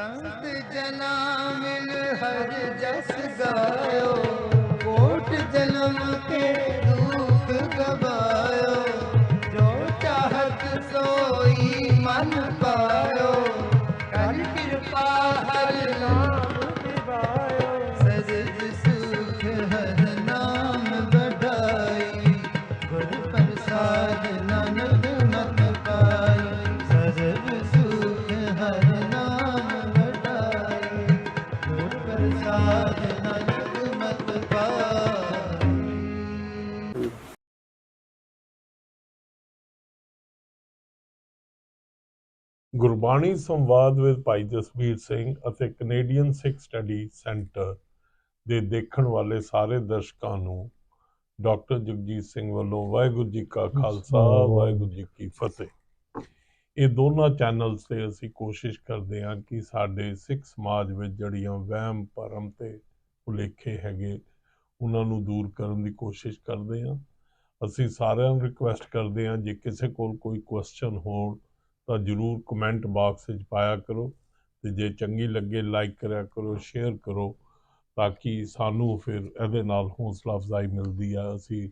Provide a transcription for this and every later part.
ਸੰਤ ਜਨਾ ਮਿਲ ਹਰ ਜਸ ਗਾਇਓ ਕੋਟ ਜਨਮ ਕੇ ਗੁਰਬਾਣੀ ਸੰਵਾਦ ਵਿਦ ਭਾਈ ਜਸਵੀਰ ਸਿੰਘ ਅਤੇ ਕੈਨੇਡੀਅਨ ਸਿੱਖ ਸਟੱਡੀ ਸੈਂਟਰ ਦੇ ਦੇਖਣ ਵਾਲੇ ਸਾਰੇ ਦਰਸ਼ਕਾਂ ਨੂੰ ਡਾਕਟਰ ਜਗਜੀਤ ਸਿੰਘ ਵੱਲੋਂ ਵਾਹਿਗੁਰੂ ਜੀ ਕਾ ਖਾਲਸਾ ਵਾਹਿਗੁਰੂ ਜੀ ਕੀ ਫਤਿਹ। ਇਹ ਦੋਨਾਂ ਚੈਨਲਸ ਤੇ ਅਸੀਂ ਕੋਸ਼ਿਸ਼ ਕਰਦੇ ਹਾਂ ਕਿ ਸਾਡੇ ਸਿੱਖ ਸਮਾਜ ਵਿੱਚ ਜੜੀਆਂ ਵਹਿਮ ਭਰਮ ਤੇ ਭੁਲੇਖੇ ਹੈਗੇ ਉਹਨਾਂ ਨੂੰ ਦੂਰ ਕਰਨ ਦੀ ਕੋਸ਼ਿਸ਼ ਕਰਦੇ ਹਾਂ। ਅਸੀਂ ਸਾਰਿਆਂ ਨੂੰ ਰਿਕੁਐਸਟ ਕਰਦੇ ਹਾਂ ਜੇ ਕਿਸੇ ਕੋਲ ਕੋਈ ਕੁਐਸਚਨ ਹੋਣ ਤਾਂ ਜਰੂਰ ਕਮੈਂਟ ਬਾਕਸ ਵਿੱਚ ਪਾਇਆ ਕਰੋ ਤੇ ਜੇ ਚੰਗੀ ਲੱਗੇ ਲਾਈਕ ਕਰਿਆ ਕਰੋ ਸ਼ੇਅਰ ਕਰੋ ਤਾਂ ਕਿ ਸਾਨੂੰ ਫਿਰ ਇਹਦੇ ਨਾਲ ਹੌਸਲਾ ਅਫਜ਼ਾਈ ਮਿਲਦੀ ਆ। ਅਸੀਂ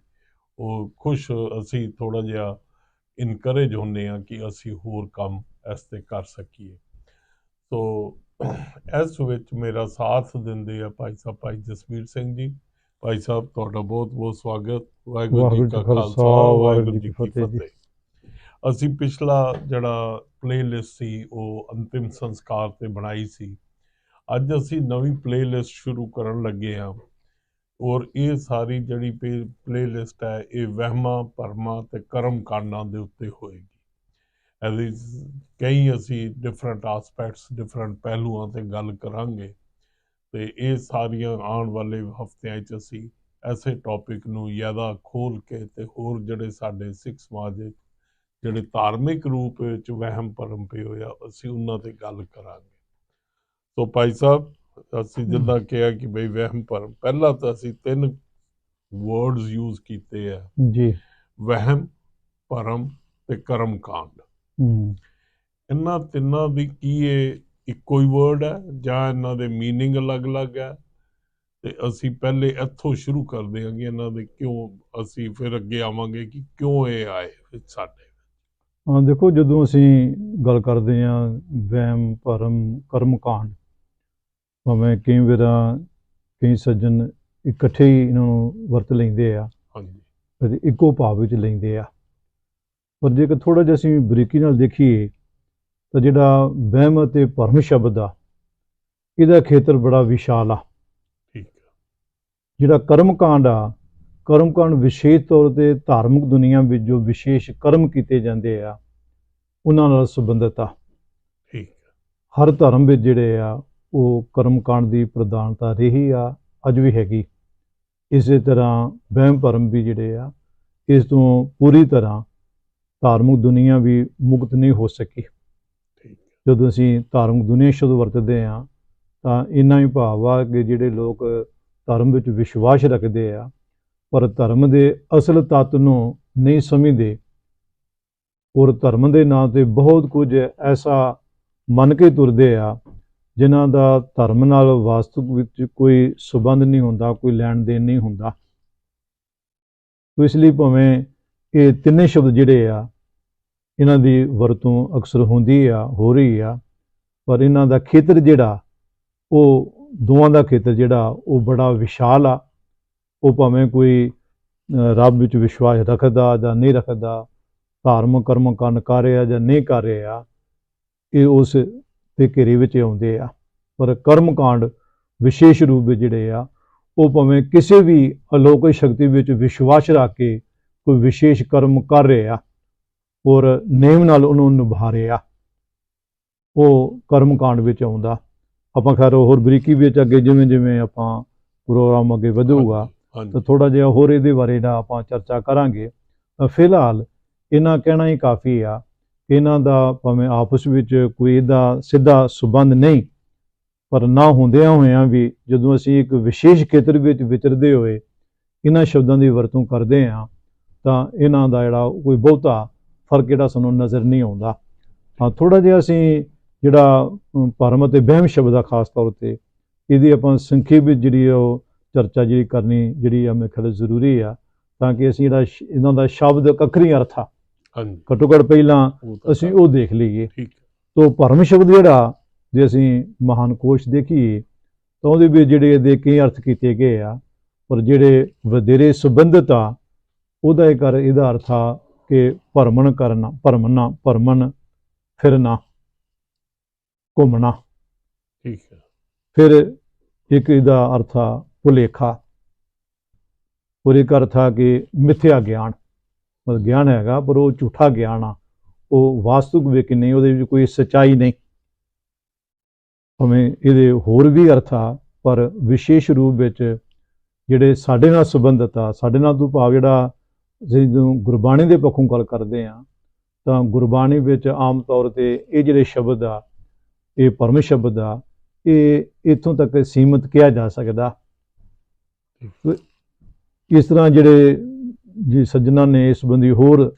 ਉਹ ਖੁਸ਼ ਅਸੀਂ ਥੋੜਾ ਜਿਹਾ ਇਨਕਰੇਜ ਹੁੰਦੇ ਆ ਕਿ ਅਸੀਂ ਹੋਰ ਕੰਮ ਇਸ ਤੇ ਕਰ ਸਕੀਏ। ਸੋ ਇਸ ਵਿੱਚ ਮੇਰਾ ਸਾਥ ਦਿੰਦੇ ਆ ਭਾਈ ਸਾਹਿਬ ਭਾਈ ਜਸਵੀਰ ਸਿੰਘ ਜੀ। ਭਾਈ ਸਾਹਿਬ ਤੁਹਾਡਾ ਬਹੁਤ ਬਹੁਤ ਸਵਾਗਤ। ਵਾਹਿਗੁਰੂ ਜੀ ਕਾ ਖਾਲਸਾ ਵਾਹਿਗੁਰੂ ਜੀ ਕੀ ਫਤਿਹ। ਅਸੀਂ ਪਿਛਲਾ ਜਿਹੜਾ ਪਲੇਲਿਸਟ ਸੀ, ਉਹ ਅੰਤਿਮ ਸੰਸਕਾਰ ਤੇ ਬਣਾਈ ਸੀ। ਅੱਜ ਅਸੀਂ ਨਵੀਂ ਪਲੇਲਿਸਟ ਸ਼ੁਰੂ ਕਰਨ ਲੱਗੇ ਹਾਂ। ਔਰ ਇਹ ਸਾਰੀ ਜਿਹੜੀ ਪਲੇਲਿਸਟ ਹੈ, ਇਹ ਵਹਿਮਾਂ, ਭਰਮਾਂ ਤੇ ਕਰਮ ਕਾਂਡਾਂ ਦੇ ਉੱਤੇ ਹੋਏਗੀ। ਇਹਦੇ ਕਈ ਅਸੀਂ ਡਿਫਰੈਂਟ ਐਸਪੈਕਟਸ ਡਿਫਰੈਂਟ ਪਹਿਲੂਆਂ ਤੇ ਗੱਲ ਕਰਾਂਗੇ। ਤੇ ਇਹ ਸਾਰੀਆਂ ਆਉਣ ਵਾਲੇ ਹਫ਼ਤਿਆਂ 'ਚ ਅਸੀਂ ਐਸੇ ਟੌਪਿਕ ਨੂੰ ਜ਼ਿਆਦਾ ਖੋਲ ਕੇ ਤੇ ਹੋਰ ਜਿਹੜੇ ਸਾਡੇ ਸਿੱਖ ਸਮਾਜ ਦੇ ਜਿਹੜੇ ਧਾਰਮਿਕ ਰੂਪ ਵਿੱਚ ਵਹਿਮ ਭਰਮ ਪਏ ਹੋਇਆ ਅਸੀਂ ਉਹਨਾਂ ਤੇ ਗੱਲ ਕਰਾਂਗੇ ਸੋ ਭਾਈ ਸਾਹਿਬ ਅਸੀਂ ਜਿੱਦਾਂ ਕਿਹਾ ਕਿ ਬਈ ਵਹਿਮ ਭਰਮ ਪਹਿਲਾਂ ਤਾਂ ਅਸੀਂ ਤਿੰਨ ਵਰਡਸ ਯੂਜ਼ ਕੀਤੇ ਆ ਜੀ ਵਹਿਮ ਭਰਮ ਤੇ ਕਰਮ ਕਾਂਡ ਹਮ, ਇਹਨਾਂ ਤਿੰਨਾਂ ਦੀ ਕੀ ਇਹ ਇੱਕੋ ਹੀ ਵਰਡ ਹੈ ਜਾਂ ਇਹਨਾਂ ਦੇ मीनिंग ਅਲੱਗ-ਅਲੱਗ ਹੈ ਤੇ ਅਸੀਂ ਪਹਿਲੇ ਇੱਥੋਂ ਸ਼ੁਰੂ ਕਰਦੇ ਹਾਂ ਕਿ ਇਹਨਾਂ ਦੇ ਕਿਉਂ ਅਸੀਂ ਫਿਰ ਅੱਗੇ ਆਵਾਂਗੇ ਕਿ ਕਿਉਂ ਇਹ ਆਏ ਵਿੱਚ ਸਾਡੇ ਹਾਂ ਦੇਖੋ ਜਦੋਂ ਅਸੀਂ ਗੱਲ ਕਰਦੇ ਹਾਂ ਵਹਿਮ ਭਰਮ ਕਰਮ ਕਾਂਡ ਭਾਵੇਂ ਕਈ ਵਾਰ ਕਈ ਸੱਜਣ ਇਕੱਠੇ ਹੀ ਇਹਨਾਂ ਨੂੰ ਵਰਤ ਲੈਂਦੇ ਆ ਹਾਂਜੀ। ਅਤੇ ਇੱਕੋ ਭਾਵ ਵਿੱਚ ਲੈਂਦੇ ਆ। ਪਰ ਜੇਕਰ ਥੋੜਾ ਜਿਹਾ ਅਸੀਂ ਬਰੀਕੀ ਨਾਲ ਦੇਖੀਏ ਤਾਂ ਜਿਹੜਾ ਵਹਿਮ ਅਤੇ ਭਰਮ ਸ਼ਬਦ ਆ ਇਹਦਾ ਖੇਤਰ ਬੜਾ ਵਿਸ਼ਾਲ ਆ। ਠੀਕ ਜਿਹੜਾ ਕਰਮ ਕਾਂਡ ਆ ਕਰਮ ਕਾਂਡ ਵਿਸ਼ੇਸ਼ ਤੌਰ ਤੇ ਧਾਰਮਿਕ ਦੁਨੀਆ ਵਿੱਚ ਜੋ ਵਿਸ਼ੇਸ਼ ਕਰਮ ਕੀਤੇ ਜਾਂਦੇ ਆ ਉਹਨਾਂ ਨਾਲ ਸੰਬੰਧਿਤ ਆ। ਠੀਕ ਹਰ ਧਰਮ ਵਿੱਚ ਜਿਹੜੇ ਆ ਉਹ ਕਰਮ ਕਾਂਡ ਦੀ ਪ੍ਰਧਾਨਤਾ ਰਹੀ ਆ ਅੱਜ ਵੀ ਹੈਗੀ। ਇਸੇ ਤਰ੍ਹਾਂ ਵਹਿਮ ਭਰਮ ਵੀ ਜਿਹੜੇ ਆ ਇਸ ਤੋਂ ਪੂਰੀ ਤਰ੍ਹਾਂ ਧਾਰਮਿਕ ਦੁਨੀਆ ਵੀ ਮੁਕਤ ਨਹੀਂ ਹੋ ਸਕੀ। ਜਦੋਂ ਅਸੀਂ ਧਾਰਮਿਕ ਦੁਨੀਆ ਸ਼ਬਦ ਵਰਤਦੇ ਆ ਤਾਂ ਇੰਨਾ ਹੀ ਭਾਵ ਆ ਕਿ ਜਿਹੜੇ ਲੋਕ ਧਰਮ ਵਿੱਚ ਵਿਸ਼ਵਾਸ ਰੱਖਦੇ ਆ ਪਰ ਧਰਮ ਦੇ ਅਸਲ ਤੱਤ ਨੂੰ ਨਹੀਂ ਸਮਝਦੇ। ਔਰ ਧਰਮ ਦੇ ਨਾਂ ਤੇ ਬਹੁਤ ਕੁਝ ਐਸਾ ਮੰਨ ਕੇ ਤੁਰਦੇ ਆ, ਜਿਨ੍ਹਾਂ ਦਾ ਧਰਮ ਨਾਲ ਵਾਸਤਵ ਵਿੱਚ ਕੋਈ ਸਬੰਧ ਨਹੀਂ ਹੁੰਦਾ, ਕੋਈ ਲੈਣ ਦੇਣ ਨਹੀਂ ਹੁੰਦਾ। ਇਸ ਲਈ ਭਾਵੇਂ ਇਹ ਤਿੰਨੇ ਸ਼ਬਦ ਜਿਹੜੇ ਆ, ਇਹਨਾਂ ਦੀ ਵਰਤੋਂ ਅਕਸਰ ਹੁੰਦੀ ਆ, ਹੋ ਰਹੀ ਆ, ਪਰ ਇਹਨਾਂ ਦਾ ਖੇਤਰ ਜਿਹੜਾ, ਉਹ ਦੋਵਾਂ ਦਾ ਖੇਤਰ ਜਿਹੜਾ, ਉਹ ਬੜਾ ਵਿਸ਼ਾਲ ਆ। ਉਹ ਭਾਵੇਂ ਕੋਈ ਰੱਬ ਵਿੱਚ ਵਿਸ਼ਵਾਸ ਰੱਖਦਾ ਜਾਂ ਨਹੀਂ ਰੱਖਦਾ ਧਾਰਮਿਕ ਕਰਮ ਕੰਨ ਕਰ ਰਿਹਾ ਜਾਂ ਨਹੀਂ ਕਰ ਰਿਹਾ, ਇਹ ਉਸ ਦੇ ਘੇਰੇ ਵਿੱਚ ਆਉਂਦੇ ਆ। ਪਰ ਕਰਮ ਕਾਂਡ ਵਿਸ਼ੇਸ਼ ਰੂਪ ਵਿੱਚ ਜਿਹੜੇ ਆ, ਉਹ ਭਾਵੇਂ ਕਿਸੇ ਵੀ ਅਲੌਕਿਕ ਸ਼ਕਤੀ ਵਿੱਚ ਵਿਸ਼ਵਾਸ ਰੱਖ ਕੇ ਕੋਈ ਵਿਸ਼ੇਸ਼ ਕਰਮ ਕਰ ਰਿਹਾ ਔਰ ਨੇਮ ਨਾਲ ਉਹਨੂੰ ਨਿਭਾ ਰਿਹਾ, ਉਹ ਕਰਮ ਕਾਂਡ ਵਿੱਚ ਆਉਂਦਾ। ਆਪਾਂ ਖੈਰ ਹੋਰ ਬਰੀਕੀ ਵਿੱਚ ਅੱਗੇ ਜਿਵੇਂ ਜਿਵੇਂ ਆਪਾਂ ਪ੍ਰੋਗਰਾਮ ਅੱਗੇ ਵਧੂਗਾ ਤਾਂ ਥੋੜਾ ਜਿਹਾ ਹੋਰ ਇਹਦੇ ਬਾਰੇ ਦਾ ਆਪਾਂ ਚਰਚਾ ਕਰਾਂਗੇ। ਫਿਲਹਾਲ ਇਹਨਾਂ ਕਹਿਣਾ ਹੀ ਕਾਫੀ ਆ ਇਹਨਾਂ ਦਾ ਭਾਵੇਂ ਆਪਸ ਵਿੱਚ ਕੋਈ ਇਹਦਾ ਸਿੱਧਾ ਸਬੰਧ ਨਹੀਂ, ਪਰ ਨਾ ਹੁੰਦਿਆਂ ਹੋਇਆਂ ਵੀ ਜਦੋਂ ਅਸੀਂ ਇੱਕ ਵਿਸ਼ੇਸ਼ ਖੇਤਰ ਵਿੱਚ ਵਿਚਰਦੇ ਹੋਏ ਇਹਨਾਂ ਸ਼ਬਦਾਂ ਦੀ ਵਰਤੋਂ ਕਰਦੇ ਹਾਂ, ਤਾਂ ਇਹਨਾਂ ਦਾ ਜਿਹੜਾ ਕੋਈ ਬਹੁਤਾ ਫ਼ਰਕ ਜਿਹੜਾ ਸਾਨੂੰ ਨਜ਼ਰ ਨਹੀਂ ਆਉਂਦਾ। ਹਾਂ ਥੋੜਾ ਜਿਹਾ ਅਸੀਂ ਜਿਹੜਾ ਭਰਮ ਅਤੇ ਵਹਿਮ ਸ਼ਬਦ ਆ ਖਾਸ ਤੌਰ ਤੇ, ਇਹਦੀ ਆਪਾਂ ਸੰਖੇਪ ਵਿੱਚ ਜਿਹੜੀ ਆ ਉਹ ਚਰਚਾ ਜਿਹੜੀ ਕਰਨੀ ਜਿਹੜੀ ਆ ਮੇਰੇ ਖਿਆਲ ਜ਼ਰੂਰੀ ਆ ਤਾਂ ਕਿ ਅਸੀਂ ਜਿਹੜਾ ਇਹਨਾਂ ਦਾ ਸ਼ਬਦ ਅੱਖਰੀ ਅਰਥ ਆ। ਹਾਂਜੀ। ਘੱਟੋ ਘੱਟ ਪਹਿਲਾਂ ਅਸੀਂ ਉਹ ਦੇਖ ਲਈਏ। ਠੀਕ ਤੋ ਭਰਮ ਸ਼ਬਦ ਜਿਹੜਾ ਜੇ ਅਸੀਂ ਮਹਾਨ ਕੋਸ਼ ਦੇਖੀਏ ਤਾਂ ਉਹਦੇ ਵਿੱਚ ਜਿਹੜੇ ਇਹਦੇ ਕਈ ਅਰਥ ਕੀਤੇ ਗਏ ਆ ਪਰ ਜਿਹੜੇ ਵਧੇਰੇ ਸੰਬੰਧਿਤ ਆ ਉਹਦਾ ਇੱਕ ਇਹਦਾ ਅਰਥ ਆ ਕਿ ਭਰਮਣ ਕਰਨਾ ਭਰਮਣਾ ਭਰਮਣ ਫਿਰਨਾ ਘੁੰਮਣਾ। ਠੀਕ ਹੈ। ਫਿਰ ਇੱਕ ਇਹਦਾ ਅਰਥ ਆ ਭੁਲੇਖਾ। ਹੋਰ ਇੱਕ ਅਰਥ ਆ ਕਿ ਮਿਥਿਆ ਗਿਆਨ। ਮਤਲਬ ਗਿਆਨ ਹੈਗਾ, ਪਰ ਉਹ ਝੂਠਾ ਗਿਆਨ ਆ। ਉਹ ਵਾਸਤਵਿਕ ਵੇਖ ਨਹੀਂ, ਉਹਦੇ ਵਿੱਚ ਕੋਈ ਸਚਾਈ ਨਹੀਂ। ਭਾਵੇਂ ਇਹਦੇ ਹੋਰ ਵੀ ਅਰਥ ਆ, ਪਰ ਵਿਸ਼ੇਸ਼ ਰੂਪ ਵਿੱਚ ਜਿਹੜੇ ਸਾਡੇ ਨਾਲ ਸੰਬੰਧਿਤ ਆ, ਸਾਡੇ ਨਾਲ ਤੋਂ ਭਾਵ ਜਿਹੜਾ ਅਸੀਂ ਜਦੋਂ ਗੁਰਬਾਣੀ ਦੇ ਪੱਖੋਂ ਗੱਲ ਕਰਦੇ ਆ, ਤਾਂ ਗੁਰਬਾਣੀ ਵਿੱਚ ਆਮ ਤੌਰ ਤੇ ਇਹ ਜਿਹੜੇ ਸ਼ਬਦ ਆ, ਇਹ ਪਰਮ ਸ਼ਬਦ ਆ, ਇਹ ਇੱਥੋਂ ਤੱਕ ਸੀਮਿਤ ਕਿਹਾ ਜਾ ਸਕਦਾ। ਇਸ ਤਰ੍ਹਾਂ ਜਿਹੜੇ ਜੀ ਸੱਜਣਾ ਨੇ ਇਸ ਸੰਬੰਧੀ ਹੋਰ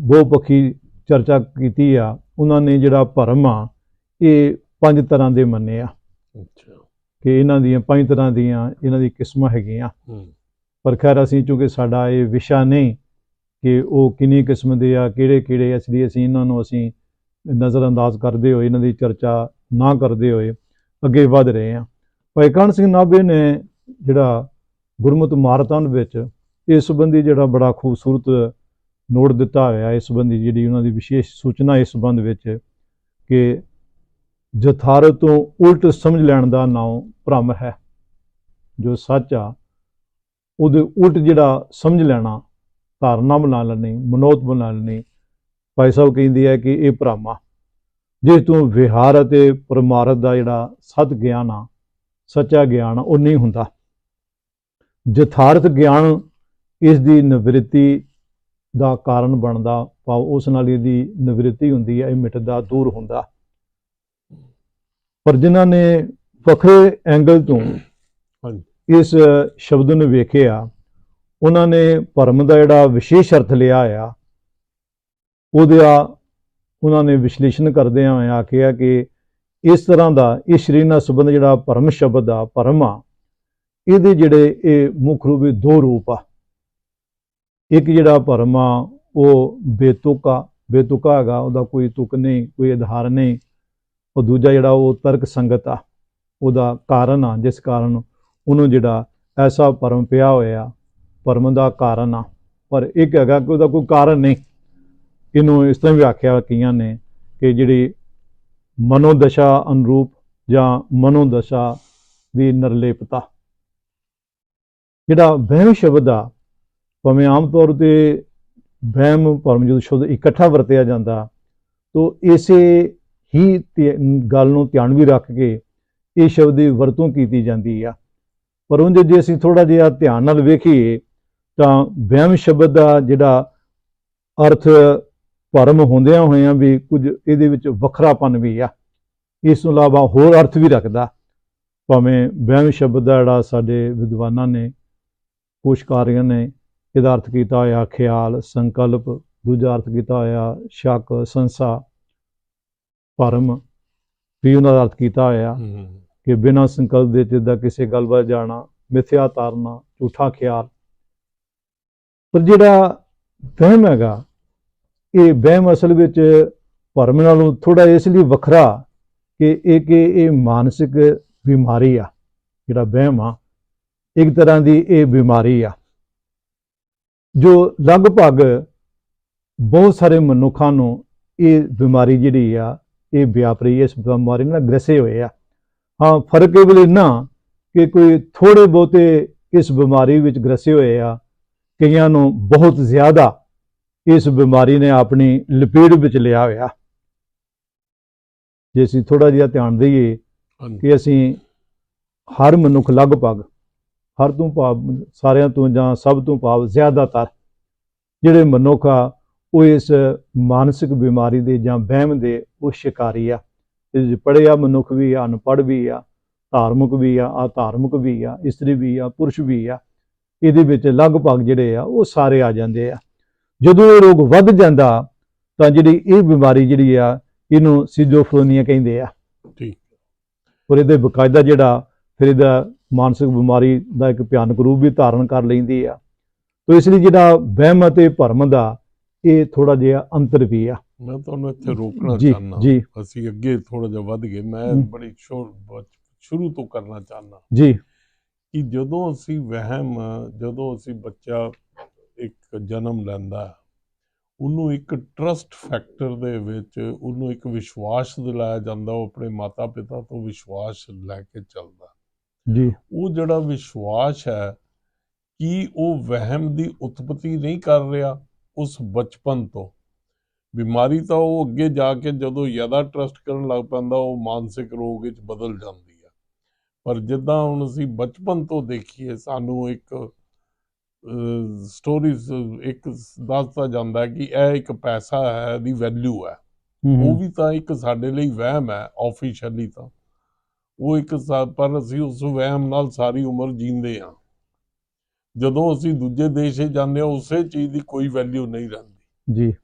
ਬਹੁਪੱਖੀ ਚਰਚਾ ਕੀਤੀ ਆ ਉਹਨਾਂ ਨੇ ਜਿਹੜਾ ਭਰਮ ਆ ਇਹ ਪੰਜ ਤਰ੍ਹਾਂ ਦੇ ਮੰਨੇ ਆ। ਅੱਛਾ। ਕਿ ਇਹਨਾਂ ਦੀਆਂ ਪੰਜ ਤਰ੍ਹਾਂ ਦੀਆਂ ਇਹਨਾਂ ਦੀ ਕਿਸਮਾਂ ਹੈਗੀਆਂ। ਪਰ ਖੈਰ ਅਸੀਂ ਚੂੰਕਿ ਸਾਡਾ ਇਹ ਵਿਸ਼ਾ ਨਹੀਂ ਕਿ ਉਹ ਕਿੰਨੀ ਕਿਸਮ ਦੇ ਆ ਕਿਹੜੇ ਕਿਹੜੇ ਇਸ ਲਈ ਅਸੀਂ ਇਹਨਾਂ ਨੂੰ ਅਸੀਂ ਨਜ਼ਰ ਅੰਦਾਜ਼ ਕਰਦੇ ਹੋਏ ਇਹਨਾਂ ਦੀ ਚਰਚਾ ਨਾ ਕਰਦੇ ਹੋਏ ਅੱਗੇ ਵਧ ਰਹੇ ਹਾਂ ਭਾਈ ਕਾਹਨ ਸਿੰਘ ਨਾਭੇ ਨੇ ਜਿਹੜਾ ਗੁਰਮਤਿ ਮਾਰਤਨ ਵਿੱਚ ਇਸ ਸੰਬੰਧੀ ਜਿਹੜਾ ਬੜਾ ਖੂਬਸੂਰਤ ਨੋਟ ਦਿੱਤਾ ਹੋਇਆ, ਇਸ ਸੰਬੰਧੀ ਜਿਹੜੀ ਉਹਨਾਂ ਦੀ ਵਿਸ਼ੇਸ਼ ਸੂਚਨਾ ਇਸ ਸੰਬੰਧ ਵਿੱਚ ਕਿ ਜਥਾਰਤ ਤੋਂ ਉਲਟ ਸਮਝ ਲੈਣ ਦਾ ਨਾਮ ਭ੍ਰਮ ਹੈ। ਜੋ ਸੱਚ ਆ, ਉਹਦੇ ਉਲਟ ਜਿਹੜਾ ਸਮਝ ਲੈਣਾ, ਧਾਰਨਾ ਬਣਾ ਲੈਣੀ ਮਨੋਤ ਬਣਾ ਲੈਣੀ, ਭਾਈ ਸਾਹਿਬ ਕਹਿੰਦੀ ਹੈ ਕਿ ਇਹ ਭ੍ਰਮ ਆ। ਜੇ ਤੂੰ ਵਿਹਾਰ ਅਤੇ ਪਰਮਾਰਥ ਦਾ ਜਿਹੜਾ ਸਤ ਗਿਆਨ ਆ ਸੱਚਾ ਗਿਆਨ ਆ ਉਹ ਨਹੀਂ ਹੁੰਦਾ। ਯਥਾਰਥ ਗਿਆਨ ਇਸ ਦੀ ਨਿਵ੍ਰਿੱਤੀ ਦਾ ਕਾਰਨ ਬਣਦਾ ਭਾਵ ਉਸ ਨਾਲ ਇਹਦੀ ਨਿਵ੍ਰਿੱਤੀ ਹੁੰਦੀ ਹੈ ਇਹ ਮਿਟਦਾ ਦੂਰ ਹੁੰਦਾ। ਪਰ ਜਿਨ੍ਹਾਂ ਨੇ ਵੱਖਰੇ ਐਂਗਲ ਤੋਂ ਇਸ ਸ਼ਬਦ ਨੂੰ ਵੇਖਿਆ ਉਹਨਾਂ ਨੇ ਭਰਮ ਦਾ ਜਿਹੜਾ ਵਿਸ਼ੇਸ਼ ਅਰਥ ਲਿਆ ਆ ਉਹਦਾ ਉਹਨਾਂ ਨੇ ਵਿਸ਼ਲੇਸ਼ਣ ਕਰਦੇ ਹੋਏ ਆਖਿਆ ਕਿ ਇਸ ਤਰ੍ਹਾਂ ਦਾ ਇਹ ਸਰੀਰ ਨਾਲ ਸੰਬੰਧ ਜਿਹੜਾ ਭਰਮ ਸ਼ਬਦ ਆ, ਭਰਮ ਆ, ਇਹਦੇ ਜਿਹੜੇ ਇਹ ਮੁੱਖ ਰੂਪ ਵਿੱਚ ਦੋ ਰੂਪ ਆ। ਇੱਕ ਜਿਹੜਾ ਭਰਮ ਆ, ਉਹ ਬੇਤੁਕਾ ਬੇਤੁਕਾ ਹੈਗਾ, ਉਹਦਾ ਕੋਈ ਤੁਕ ਨਹੀਂ, ਕੋਈ ਆਧਾਰ ਨਹੀਂ। ਉਹ ਦੂਜਾ ਜਿਹੜਾ ਉਹ ਤਰਕ ਸੰਗਤ ਆ, ਉਹਦਾ ਕਾਰਨ ਆ, ਜਿਸ ਕਾਰਨ ਉਹਨੂੰ ਜਿਹੜਾ ਐਸਾ ਭਰਮ ਪਿਆ ਹੋਇਆ, ਭਰਮ ਦਾ ਕਾਰਨ ਆ। ਪਰ ਇੱਕ ਹੈਗਾ ਕਿ ਉਹਦਾ ਕੋਈ ਕਾਰਨ ਨਹੀਂ। ਇਹਨੂੰ ਇਸ ਤਰ੍ਹਾਂ ਵੀ ਆਖਿਆ ਕਈਆਂ ਨੇ ਕਿ ਜਿਹੜੀ ਮਨੋਦਸ਼ਾ ਅਨੁਰੂਪ ਜਾਂ ਮਨੋਦਸ਼ਾ ਦੀ ਨਿਰਲੇਪਤਾ। ਜਿਹੜਾ ਵਹਿਮ ਸ਼ਬਦ ਆ, ਭਾਵੇਂ ਆਮ ਤੌਰ ਤੇ ਵਹਿਮ ਭਰਮ ਜਦੋਂ ਸ਼ਬਦ ਇਕੱਠਾ ਵਰਤਿਆ ਜਾਂਦਾ, ਤਾਂ ਇਸੇ ਹੀ ਗੱਲ ਨੂੰ ਧਿਆਨ ਵੀ ਰੱਖ ਕੇ ਇਹ ਸ਼ਬਦ ਦੀ ਵਰਤੋਂ ਕੀਤੀ ਜਾਂਦੀ ਆ। ਪਰ ਉਹਦੇ ਜੇ ਅਸੀਂ ਥੋੜਾ ਜਿਹਾ ਧਿਆਨ ਨਾਲ ਵੇਖੀਏ, ਤਾਂ ਵਹਿਮ ਸ਼ਬਦ ਦਾ ਜਿਹੜਾ ਅਰਥ ਭਰਮ ਹੁੰਦਿਆਂ ਹੋਇਆਂ ਵੀ ਕੁਝ ਇਹਦੇ ਵਿੱਚ ਵੱਖਰਾਪਨ ਵੀ ਆ। ਇਸ ਤੋਂ ਇਲਾਵਾ ਹੋਰ ਅਰਥ ਵੀ ਰੱਖਦਾ। ਭਾਵੇਂ ਵਹਿਮ ਸ਼ਬਦ ਦਾ ਜਿਹੜਾ ਸਾਡੇ ਵਿਦਵਾਨਾਂ ਨੇ ਕੋਸ਼ਕਾਰੀਆਂ ਨੇ ਇਹਦਾ ਅਰਥ ਕੀਤਾ ਹੋਇਆ ਖਿਆਲ ਸੰਕਲਪ ਦੂਜਾ ਅਰਥ ਕੀਤਾ ਹੋਇਆ ਸ਼ੱਕ ਸੰਸਾ ਭਰਮ ਵੀ ਉਹਨਾਂ ਦਾ ਅਰਥ ਕੀਤਾ ਹੋਇਆ ਕਿ ਬਿਨਾਂ ਸੰਕਲਪ ਦੇ ਜਿੱਦਾਂ ਕਿਸੇ ਗੱਲ ਵੱਲ ਜਾਣਾ ਮਿਥਿਆ ਤਾਰਨਾ ਝੂਠਾ ਖਿਆਲ। ਪਰ ਜਿਹੜਾ ਵਹਿਮ ਹੈਗਾ ਇਹ ਵਹਿਮ ਅਸਲ ਵਿੱਚ ਭਰਮ ਨਾਲੋਂ ਥੋੜਾ ਇਸ ਲਈ ਵੱਖਰਾ ਕਿ ਇਹ ਕਿ ਇਹ ਮਾਨਸਿਕ ਬਿਮਾਰੀ ਆ, ਜਿਹੜਾ ਵਹਿਮ ਆ, ਇੱਕ ਤਰ੍ਹਾਂ ਦੀ ਇਹ ਬਿਮਾਰੀ ਆ, ਜੋ ਲਗਭਗ ਬਹੁਤ ਸਾਰੇ ਮਨੁੱਖਾਂ ਨੂੰ ਇਹ ਬਿਮਾਰੀ ਜਿਹੜੀ ਆ, ਇਹ ਵਿਆਪਰੀ ਇਸ ਬਿਮਾਰੀ ਨਾਲ ਗ੍ਰਸੇ ਹੋਏ ਆ। ਹਾਂ, ਫ਼ਰਕ ਕੇਵਲ ਇੰਨਾ ਕਿ ਕੋਈ ਥੋੜੇ ਬਹੁਤੇ ਇਸ ਬਿਮਾਰੀ ਵਿੱਚ ਗ੍ਰਸੇ ਹੋਏ ਆ, ਕਈਆਂ ਨੂੰ ਬਹੁਤ ਜ਼ਿਆਦਾ ਇਸ ਬਿਮਾਰੀ ਨੇ ਆਪਣੀ ਲਪੇਟ ਵਿੱਚ ਲਿਆ ਹੋਇਆ। ਜੇ ਅਸੀਂ ਥੋੜਾ ਜਿਹਾ ਧਿਆਨ ਦਈਏ ਕਿ ਅਸੀਂ ਹਰ ਮਨੁੱਖ ਲਗਭਗ ਹਰ ਤੋਂ ਭਾਵ ਸਾਰਿਆਂ ਤੋਂ ਜਾਂ ਸਭ ਤੋਂ ਭਾਵ ਜ਼ਿਆਦਾਤਰ ਜਿਹੜੇ ਮਨੁੱਖ ਆ ਉਹ ਇਸ ਮਾਨਸਿਕ ਬਿਮਾਰੀ ਦੇ ਜਾਂ ਵਹਿਮ ਦੇ ਉਹ ਸ਼ਿਕਾਰੀ ਆ। ਇਹ ਪੜ੍ਹਿਆ ਮਨੁੱਖ ਵੀ ਆ ਅਨਪੜ੍ਹ ਵੀ ਆ ਧਾਰਮਿਕ ਵੀ ਆ ਅਧਾਰਮਿਕ ਵੀ ਆ ਇਸਤਰੀ ਵੀ ਆ ਪੁਰਸ਼ ਵੀ ਆ। ਇਹਦੇ ਵਿੱਚ ਲਗਭਗ ਜਿਹੜੇ ਆ ਉਹ ਸਾਰੇ ਆ ਜਾਂਦੇ ਆ। ਜਦੋਂ ਇਹ ਰੋਗ ਵੱਧ ਜਾਂਦਾ ਤਾਂ ਜਿਹੜੀ ਇਹ ਬਿਮਾਰੀ ਜਿਹੜੀ ਆ ਇਹਨੂੰ ਸਿਜੋਫਰੇਨੀਆ ਕਹਿੰਦੇ ਆ। ਠੀਕ। ਔਰ ਇਹਦੇ ਬਕਾਇਦਾ ਜਿਹੜਾ ਫਿਰ ਇਹਦਾ ਮਾਨਸਿਕ ਬਿਮਾਰੀ ਦਾ ਇੱਕ ਭਿਆਨਕ ਰੂਪ ਵੀ ਧਾਰਨ ਕਰ ਲੈਂਦੀ ਆ। ਤੋ ਇਸ ਲਈ ਜਿਹੜਾ ਵਹਿਮ ਅਤੇ ਭਰਮ ਦਾ ਇਹ ਥੋੜਾ ਜਿਹਾ ਅੰਤਰ ਵੀ ਆ। ਮੈਂ ਤੁਹਾਨੂੰ ਇੱਥੇ ਰੋਕਣਾ ਚਾਹੁੰਦਾ। ਜੀ। ਅਸੀਂ ਅੱਗੇ ਥੋੜਾ ਜਿਹਾ ਵੱਧ ਗਏ। ਮੈਂ। ਬੜੀ ਸ਼ੁਰੂ ਤੋਂ ਕਰਨਾ ਚਾਹੁੰਦਾ। ਜੀ। ਕਿ ਜਦੋਂ ਅਸੀਂ ਵਹਿਮ ਜਦੋਂ ਅਸੀਂ ਬੱਚਾ ਇੱਕ ਜਨਮ ਲੈਂਦਾ ਉਹਨੂੰ ਇੱਕ ਟਰਸਟ ਫੈਕਟਰ ਦੇ ਵਿੱਚ ਉਹਨੂੰ ਇੱਕ ਵਿਸ਼ਵਾਸ ਦਿਲਾਇਆ ਜਾਂਦਾ ਉਹ ਆਪਣੇ ਮਾਤਾ ਪਿਤਾ ਤੋਂ ਵਿਸ਼ਵਾਸ ਲੈ ਕੇ ਚੱਲਦਾ ਜੀ। ਉਹ ਜਿਹੜਾ ਵਿਸ਼ਵਾਸ ਹੈ ਕੀ ਉਹ ਵਹਿਮ ਦੀ ਉਤਪਤੀ ਨਹੀਂ ਕਰ ਰਿਹਾ ਉਸ ਬਚਪਨ ਤੋਂ? ਬਿਮਾਰੀ ਤਾਂ ਉਹ ਅੱਗੇ ਜਾ ਕੇ ਜਦੋਂ ਜ਼ਿਆਦਾ ਟਰਸਟ ਕਰਨ ਲੱਗ ਪੈਂਦਾ ਉਹ ਮਾਨਸਿਕ ਰੋਗ ਵਿੱਚ ਬਦਲ ਜਾਂਦੀ ਹੈ। ਪਰ ਜਿੱਦਾਂ ਹੁਣ ਅਸੀਂ ਬਚਪਨ ਤੋਂ ਦੇਖੀਏ ਸਾਨੂੰ ਇੱਕ ਸਟੋਰੀਜ਼ ਇੱਕ ਦੱਸਦਾ ਜਾਂਦਾ ਕਿ ਇਹ ਇੱਕ ਪੈਸਾ ਹੈ ਦੀ ਵੈਲਿਊ ਹੈ। ਉਹ ਵੀ ਤਾਂ ਇੱਕ ਸਾਡੇ ਲਈ ਵਹਿਮ ਹੈ ਆਫੀਸ਼ੀਅਲੀ ਤਾਂ। ਉਹ ਇੱਕ ਪਰ ਅਸੀਂ ਉਸ ਵਹਿਮ ਨਾਲ ਸਾਰੀ ਉਮਰ ਜੀਂਦੇ ਹਾਂ। ਜਦੋਂ ਅਸੀਂ ਦੂਜੇ ਦੇਸ਼ ਜਾਂਦੇ ਹਾਂ ਉਸੇ ਚੀਜ਼ ਦੀ ਕੋਈ ਵੈਲਿਊ ਨਹੀਂ ਰਹਿੰਦੀ। ਜੀ।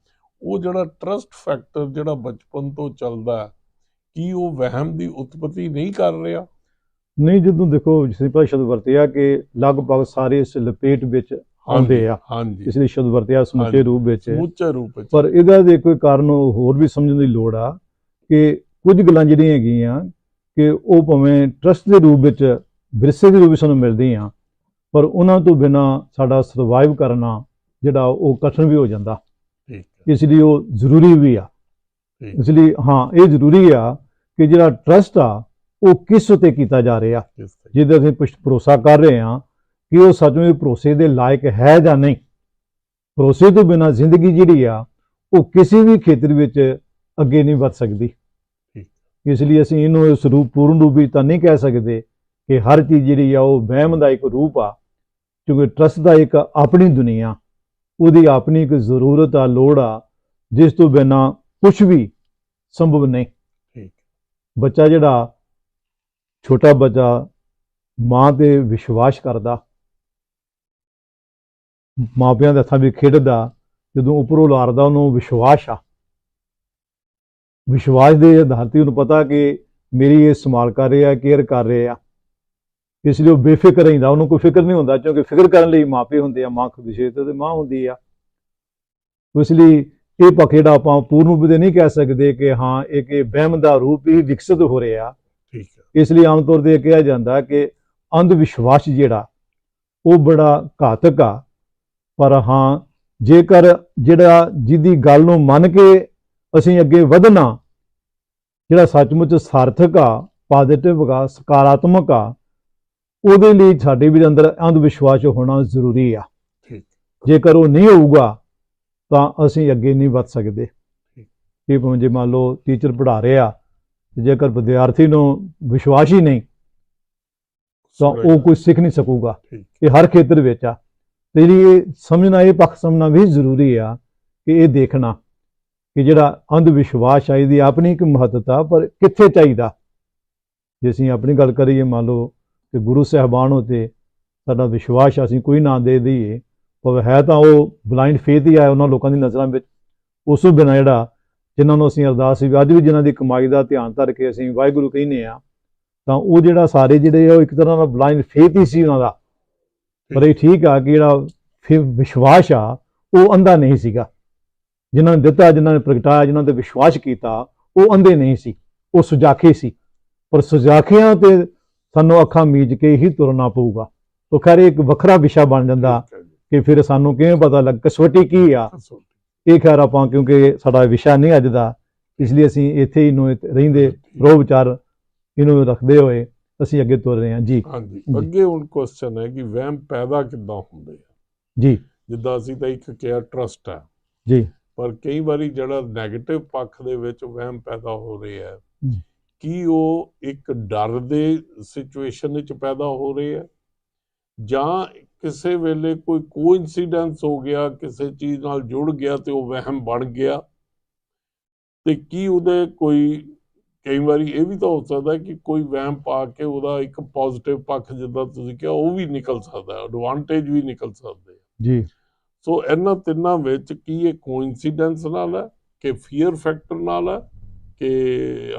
ਉਹ ਜਿਹੜਾ ਟਰਸਟ ਫੈਕਟਰ ਜਿਹੜਾ ਬਚਪਨ ਤੋਂ ਚੱਲਦਾ ਕੀ ਉਹ ਵਹਿਮ ਦੀ ਉਤਪਤੀ ਨਹੀਂ ਕਰ ਰਿਹਾ? ਨਹੀਂ ਜਦੋਂ ਦੇਖੋ ਜਿਸ ਨੇ ਸ਼ਬਦ ਵਰਤਿਆ ਕਿ ਲਗਭਗ ਸਾਰੇ ਇਸ ਲਪੇਟ ਵਿੱਚ ਆਉਂਦੇ ਆ। ਹਾਂਜੀ ਇਸ ਲਈ ਸ਼ਬਦ ਵਰਤਿਆ ਸਮੁੱਚੇ। ਰੂਪ ਵਿੱਚ। ਸਮੁੱਚੇ ਰੂਪ ਵਿੱਚ। ਪਰ ਇਹਦਾ ਦੇ ਕੋਈ ਕਾਰਨ ਹੋਰ ਵੀ ਸਮਝਣ ਦੀ ਲੋੜ ਆ ਕਿ ਕੁਝ ਗੱਲਾਂ ਜਿਹੜੀਆਂ ਹੈਗੀਆਂ ਕਿ ਉਹ ਭਾਵੇਂ ਟਰਸਟ ਦੇ ਰੂਪ ਵਿੱਚ ਵਿਰਸੇ ਦੇ ਰੂਪ ਵਿੱਚ ਸਾਨੂੰ ਮਿਲਦੀਆਂ ਪਰ ਉਹਨਾਂ ਤੋਂ ਬਿਨਾ ਸਾਡਾ ਸਰਵਾਈਵ ਕਰਨਾ ਜਿਹੜਾ ਉਹ ਕਠਿਨ ਵੀ ਹੋ ਜਾਂਦਾ। ਇਸ ਲਈ ਉਹ ਜ਼ਰੂਰੀ ਵੀ ਆ। ਇਸ ਲਈ ਹਾਂ ਇਹ ਜ਼ਰੂਰੀ ਆ ਕਿ ਜਿਹੜਾ ਟਰਸਟ ਆ ਉਹ ਕਿਸ ਉਤੇ ਕੀਤਾ ਜਾ ਰਿਹਾ? ਜਿਹਦੇ ਅਸੀਂ ਭਰੋਸਾ ਕਰ ਰਹੇ ਹਾਂ ਕਿ ਉਹ ਸੱਚਮੁੱਚ ਭਰੋਸੇ ਦੇ ਲਾਇਕ ਹੈ ਜਾਂ ਨਹੀਂ। ਭਰੋਸੇ ਤੋਂ ਬਿਨਾ ਜ਼ਿੰਦਗੀ ਜਿਹੜੀ ਆ ਉਹ ਕਿਸੇ ਵੀ ਖੇਤਰ ਵਿੱਚ ਅੱਗੇ ਨਹੀਂ ਵੱਧ ਸਕਦੀ। ਇਸ ਲਈ ਅਸੀਂ ਇਹਨੂੰ ਇਸ ਰੂਪ ਪੂਰਨ ਰੂਪ ਵਿੱਚ ਤਾਂ ਨਹੀਂ ਕਹਿ ਸਕਦੇ ਕਿ ਹਰ ਚੀਜ਼ ਜਿਹੜੀ ਆ ਉਹ ਵਹਿਮ ਦਾ ਇੱਕ ਰੂਪ ਆ ਕਿਉਂਕਿ ਟਰਸਟ ਦਾ ਇੱਕ ਆਪਣੀ ਦੁਨੀਆ ਉਹਦੀ ਆਪਣੀ ਇੱਕ ਜ਼ਰੂਰਤ ਆ ਲੋੜ ਆ ਜਿਸ ਤੋਂ ਬਿਨਾ ਕੁਝ ਵੀ ਸੰਭਵ ਨਹੀਂ। ਬੱਚਾ ਜਿਹੜਾ ਛੋਟਾ ਬੱਚਾ ਮਾਂ ਤੇ ਵਿਸ਼ਵਾਸ ਕਰਦਾ ਮਾਪਿਆਂ ਦੇ ਹੱਥਾਂ ਵੀ ਖੇਡਦਾ, ਜਦੋਂ ਉੱਪਰੋਂ ਲਾਰਦਾ ਉਹਨੂੰ ਵਿਸ਼ਵਾਸ ਆ। ਵਿਸ਼ਵਾਸ ਦੇ ਆਧਾਰ ਤੇ ਉਹਨੂੰ ਪਤਾ ਕਿ ਮੇਰੀ ਇਹ ਸੰਭਾਲ ਕਰ ਰਿਹਾ, ਕੇਅਰ ਕਰ ਰਿਹਾ। ਇਸ ਲਈ ਉਹ ਬੇਫਿਕਰ ਰਹਿੰਦਾ, ਉਹਨੂੰ ਕੋਈ ਫਿਕਰ ਨਹੀਂ ਹੁੰਦਾ, ਕਿਉਂਕਿ ਫਿਕਰ ਕਰਨ ਲਈ ਮਾਪੇ ਹੁੰਦੇ ਆ, ਮਾਂ ਖੁਦਸ਼ੇ ਤੇ ਮਾਂ ਹੁੰਦੀ ਆ। ਇਸ ਲਈ ਇਹ ਪੱਖ ਜਿਹੜਾ ਆਪਾਂ ਪੂਰਨ ਰੂਪ ਦੇ ਨਹੀਂ ਕਹਿ ਸਕਦੇ ਕਿ ਹਾਂ, ਇੱਕ ਇਹ ਵਹਿਮ ਦਾ ਰੂਪ ਹੀ ਵਿਕਸਿਤ ਹੋ ਰਿਹਾ। ਇਸ ਲਈ ਆਮ ਤੌਰ ਤੇ ਕਿਹਾ ਜਾਂਦਾ ਕਿ ਅੰਧ ਵਿਸ਼ਵਾਸ ਜਿਹੜਾ ਉਹ ਬੜਾ ਘਾਤਕ ਆ। ਪਰ ਹਾਂ ਜੇਕਰ ਜਿਹੜਾ ਜਿਹਦੀ ਗੱਲ ਨੂੰ ਮੰਨ ਕੇ ਅਸੀਂ ਅੱਗੇ ਵਧਣਾ ਜਿਹੜਾ ਸੱਚਮੁੱਚ ਸਾਰਥਕ ਆ ਪੋਜ਼ਿਟਿਵ ਆ ਸਕਾਰਾਤਮਕ ਆ ਉਹਦੇ ਲਈ ਸਾਡੇ ਵੀ ਅੰਦਰ ਅੰਧ ਵਿਸ਼ਵਾਸ ਹੋਣਾ ਜ਼ਰੂਰੀ ਆ। ਠੀਕ। ਜੇਕਰ ਉਹ ਨਹੀਂ ਹੋਊਗਾ ਤਾਂ ਅਸੀਂ ਅੱਗੇ ਨਹੀਂ ਵੱਧ ਸਕਦੇ। ਇਹ ਜੇ ਮੰਨ ਲਓ ਟੀਚਰ ਪੜ੍ਹਾ ਰਿਹਾ ਜੇਕਰ ਵਿਦਿਆਰਥੀ ਨੂੰ ਵਿਸ਼ਵਾਸ ਹੀ ਨਹੀਂ ਤਾਂ ਉਹ ਕੁਝ ਸਿੱਖ ਨਹੀਂ ਸਕੂਗਾ। ਇਹ ਹਰ ਖੇਤਰ ਵਿੱਚ ਆ। ਤੇ ਜਿਹੜੀ ਇਹ ਸਮਝਣਾ ਇਹ ਪੱਖ ਸਮਝਣਾ ਵੀ ਜ਼ਰੂਰੀ ਆ ਕਿ ਇਹ ਦੇਖਣਾ ਕਿ ਜਿਹੜਾ ਅੰਧ ਵਿਸ਼ਵਾਸ ਆ ਇਹਦੀ ਆਪਣੀ ਇੱਕ ਮਹੱਤਤਾ ਪਰ ਕਿੱਥੇ ਚਾਹੀਦਾ। ਜੇ ਅਸੀਂ ਆਪਣੀ ਗੱਲ ਕਰੀਏ ਮੰਨ ਲਓ ਕਿ ਗੁਰੂ ਸਾਹਿਬਾਨ ਉਤੇ ਸਾਡਾ ਵਿਸ਼ਵਾਸ ਅਸੀਂ ਕੋਈ ਨਾ ਦੇ ਦਈਏ ਪਰ ਹੈ ਤਾਂ ਉਹ ਬਲਾਈਂਡ ਫੇਥ ਹੀ ਆ ਉਹਨਾਂ ਲੋਕਾਂ ਦੀ ਨਜ਼ਰਾਂ ਵਿੱਚ। ਉਸ ਤੋਂ ਬਿਨਾਂ ਜਿਹੜਾ ਜਿਨ੍ਹਾਂ ਨੂੰ ਅਸੀਂ ਅਰਦਾਸ ਵੀ ਅੱਜ ਵੀ ਜਿਨ੍ਹਾਂ ਦੀ ਕਮਾਈ ਦਾ ਧਿਆਨ ਧਰ ਕੇ ਅਸੀਂ ਵਾਹਿਗੁਰੂ ਕਹਿੰਦੇ ਆ ਤਾਂ ਉਹ ਜਿਹੜਾ ਸਾਰੇ ਜਿਹੜੇ ਆ ਉਹ ਇੱਕ ਤਰ੍ਹਾਂ ਦਾ ਬਲਾਈਂਡ ਫੇਥ ਹੀ ਸੀ ਉਹਨਾਂ ਦਾ ਪਰ ਇਹ ਠੀਕ ਆ ਕਿ ਜਿਹੜਾ ਫਿਰ ਵਿਸ਼ਵਾਸ ਆ ਉਹ ਅੰਧਾ ਨਹੀਂ ਸੀਗਾ ਜਿਨ੍ਹਾਂ ਨੇ ਦਿੱਤਾ ਜਿਨ੍ਹਾਂ ਨੇ ਪ੍ਰਗਟਾਇਆ ਜਿਨ੍ਹਾਂ ਤੇ ਵਿਸ਼ਵਾਸ ਕੀਤਾ ਉਹ ਅੰਧੇ ਨਹੀਂ ਸੀ ਉਹ ਸੁਜਾਖੇ ਸੀ ਪਰ ਸੁਜਾਖਿਆਂ ਤੇ ਸਾਨੂੰ ਅੱਖਾਂ ਮੀਚ ਕੇ ਹੀ ਤੁਰਨਾ ਪਊਗਾ ਤਾਂ ਖੈਰ ਇੱਕ ਵੱਖਰਾ ਵਿਸ਼ਾ ਬਣ ਜਾਂਦਾ। ਕਿ ਫਿਰ ਸਾਨੂੰ ਕਿਵੇਂ ਪਤਾ ਲੱਗ ਕਸਵੱਟੀ ਕੀ ਆ। ਇਹ ਖੈਰ ਆਪਾਂ ਕਿਉਂਕਿ ਸਾਡਾ ਵਿਸ਼ਾ ਨਹੀਂ ਅੱਜ ਦਾ ਇਸ ਲਈ ਅਸੀਂ ਇੱਥੇ ਹੀ ਨੂੰ ਰਹਿੰਦੇ। ਰੋ ਵਿਚਾਰ ਇਹਨੂੰ ਰੱਖਦੇ ਹੋਏ ਅਸੀਂ ਅੱਗੇ ਤੁਰ ਰਹੇ ਹਾਂ। ਜੀ। ਹਾਂਜੀ। ਅੱਗੇ ਹੁਣ ਕੁਐਸਚਨ ਹੈ ਕਿ ਵਹਿਮ ਪੈਦਾ ਕਿੱਦਾਂ ਹੁੰਦੇ ਆ? ਜੀ। ਜਿੱਦਾਂ ਅਸੀਂ ਤਾਂ ਇੱਕ ਕਿਹਾ ਟਰਸਟ ਹੈ। ਜੀ। ਪਰ ਕਈ ਵਾਰੀ ਜਿਹੜਾ 네ਗੇਟਿਵ ਪੱਖ ਦੇ ਵਿੱਚ ਵਹਿਮ ਪੈਦਾ ਹੋ ਰਿਹਾ ਹੈ। ਕੀ ਉਹ ਇੱਕ ਡਰ ਦੇ ਸਿਚੁਏਸ਼ਨ ਵਿੱਚ ਪੈਦਾ ਹੋ ਰਹੇ ਹੈ? ਜਾਂ ਕਿਸੇ ਵੇਲੇ ਕੋਈ ਕੋਇਨਸੀਡੈਂਸ ਹੋ ਗਿਆ ਕਿਸੇ ਚੀਜ਼ ਨਾਲ ਜੁੜ ਗਿਆ ਤੇ ਉਹ ਵਹਿਮ ਬਣ ਗਿਆ। ਤੇ ਕੀ ਉਹਦੇ ਕੋਈ ਕਈ ਵਾਰੀ ਇਹ ਵੀ ਤਾਂ ਹੋ ਸਕਦਾ ਕਿ ਕੋਈ ਵਹਿਮ ਪਾ ਕੇ ਉਹਦਾ ਇੱਕ ਪੋਜ਼ਿਟਿਵ ਪੱਖ ਜਿੱਦਾਂ ਤੁਸੀਂ ਕਿਹਾ ਉਹ ਵੀ ਨਿਕਲ ਸਕਦਾ ਹੈ ਐਡਵਾਂਟੇਜ ਵੀ ਨਿਕਲ ਸਕਦੇ ਆ। ਜੀ। ਸੋ ਇਹਨਾਂ ਤਿੰਨਾਂ ਵਿੱਚ ਕੀ ਇਹ ਕੋਇਨਸੀਡੈਂਸ ਨਾਲ ਹੈ ਕਿ ਫੀਅਰ ਫੈਕਟਰ ਨਾਲ ਹੈ ਕਿ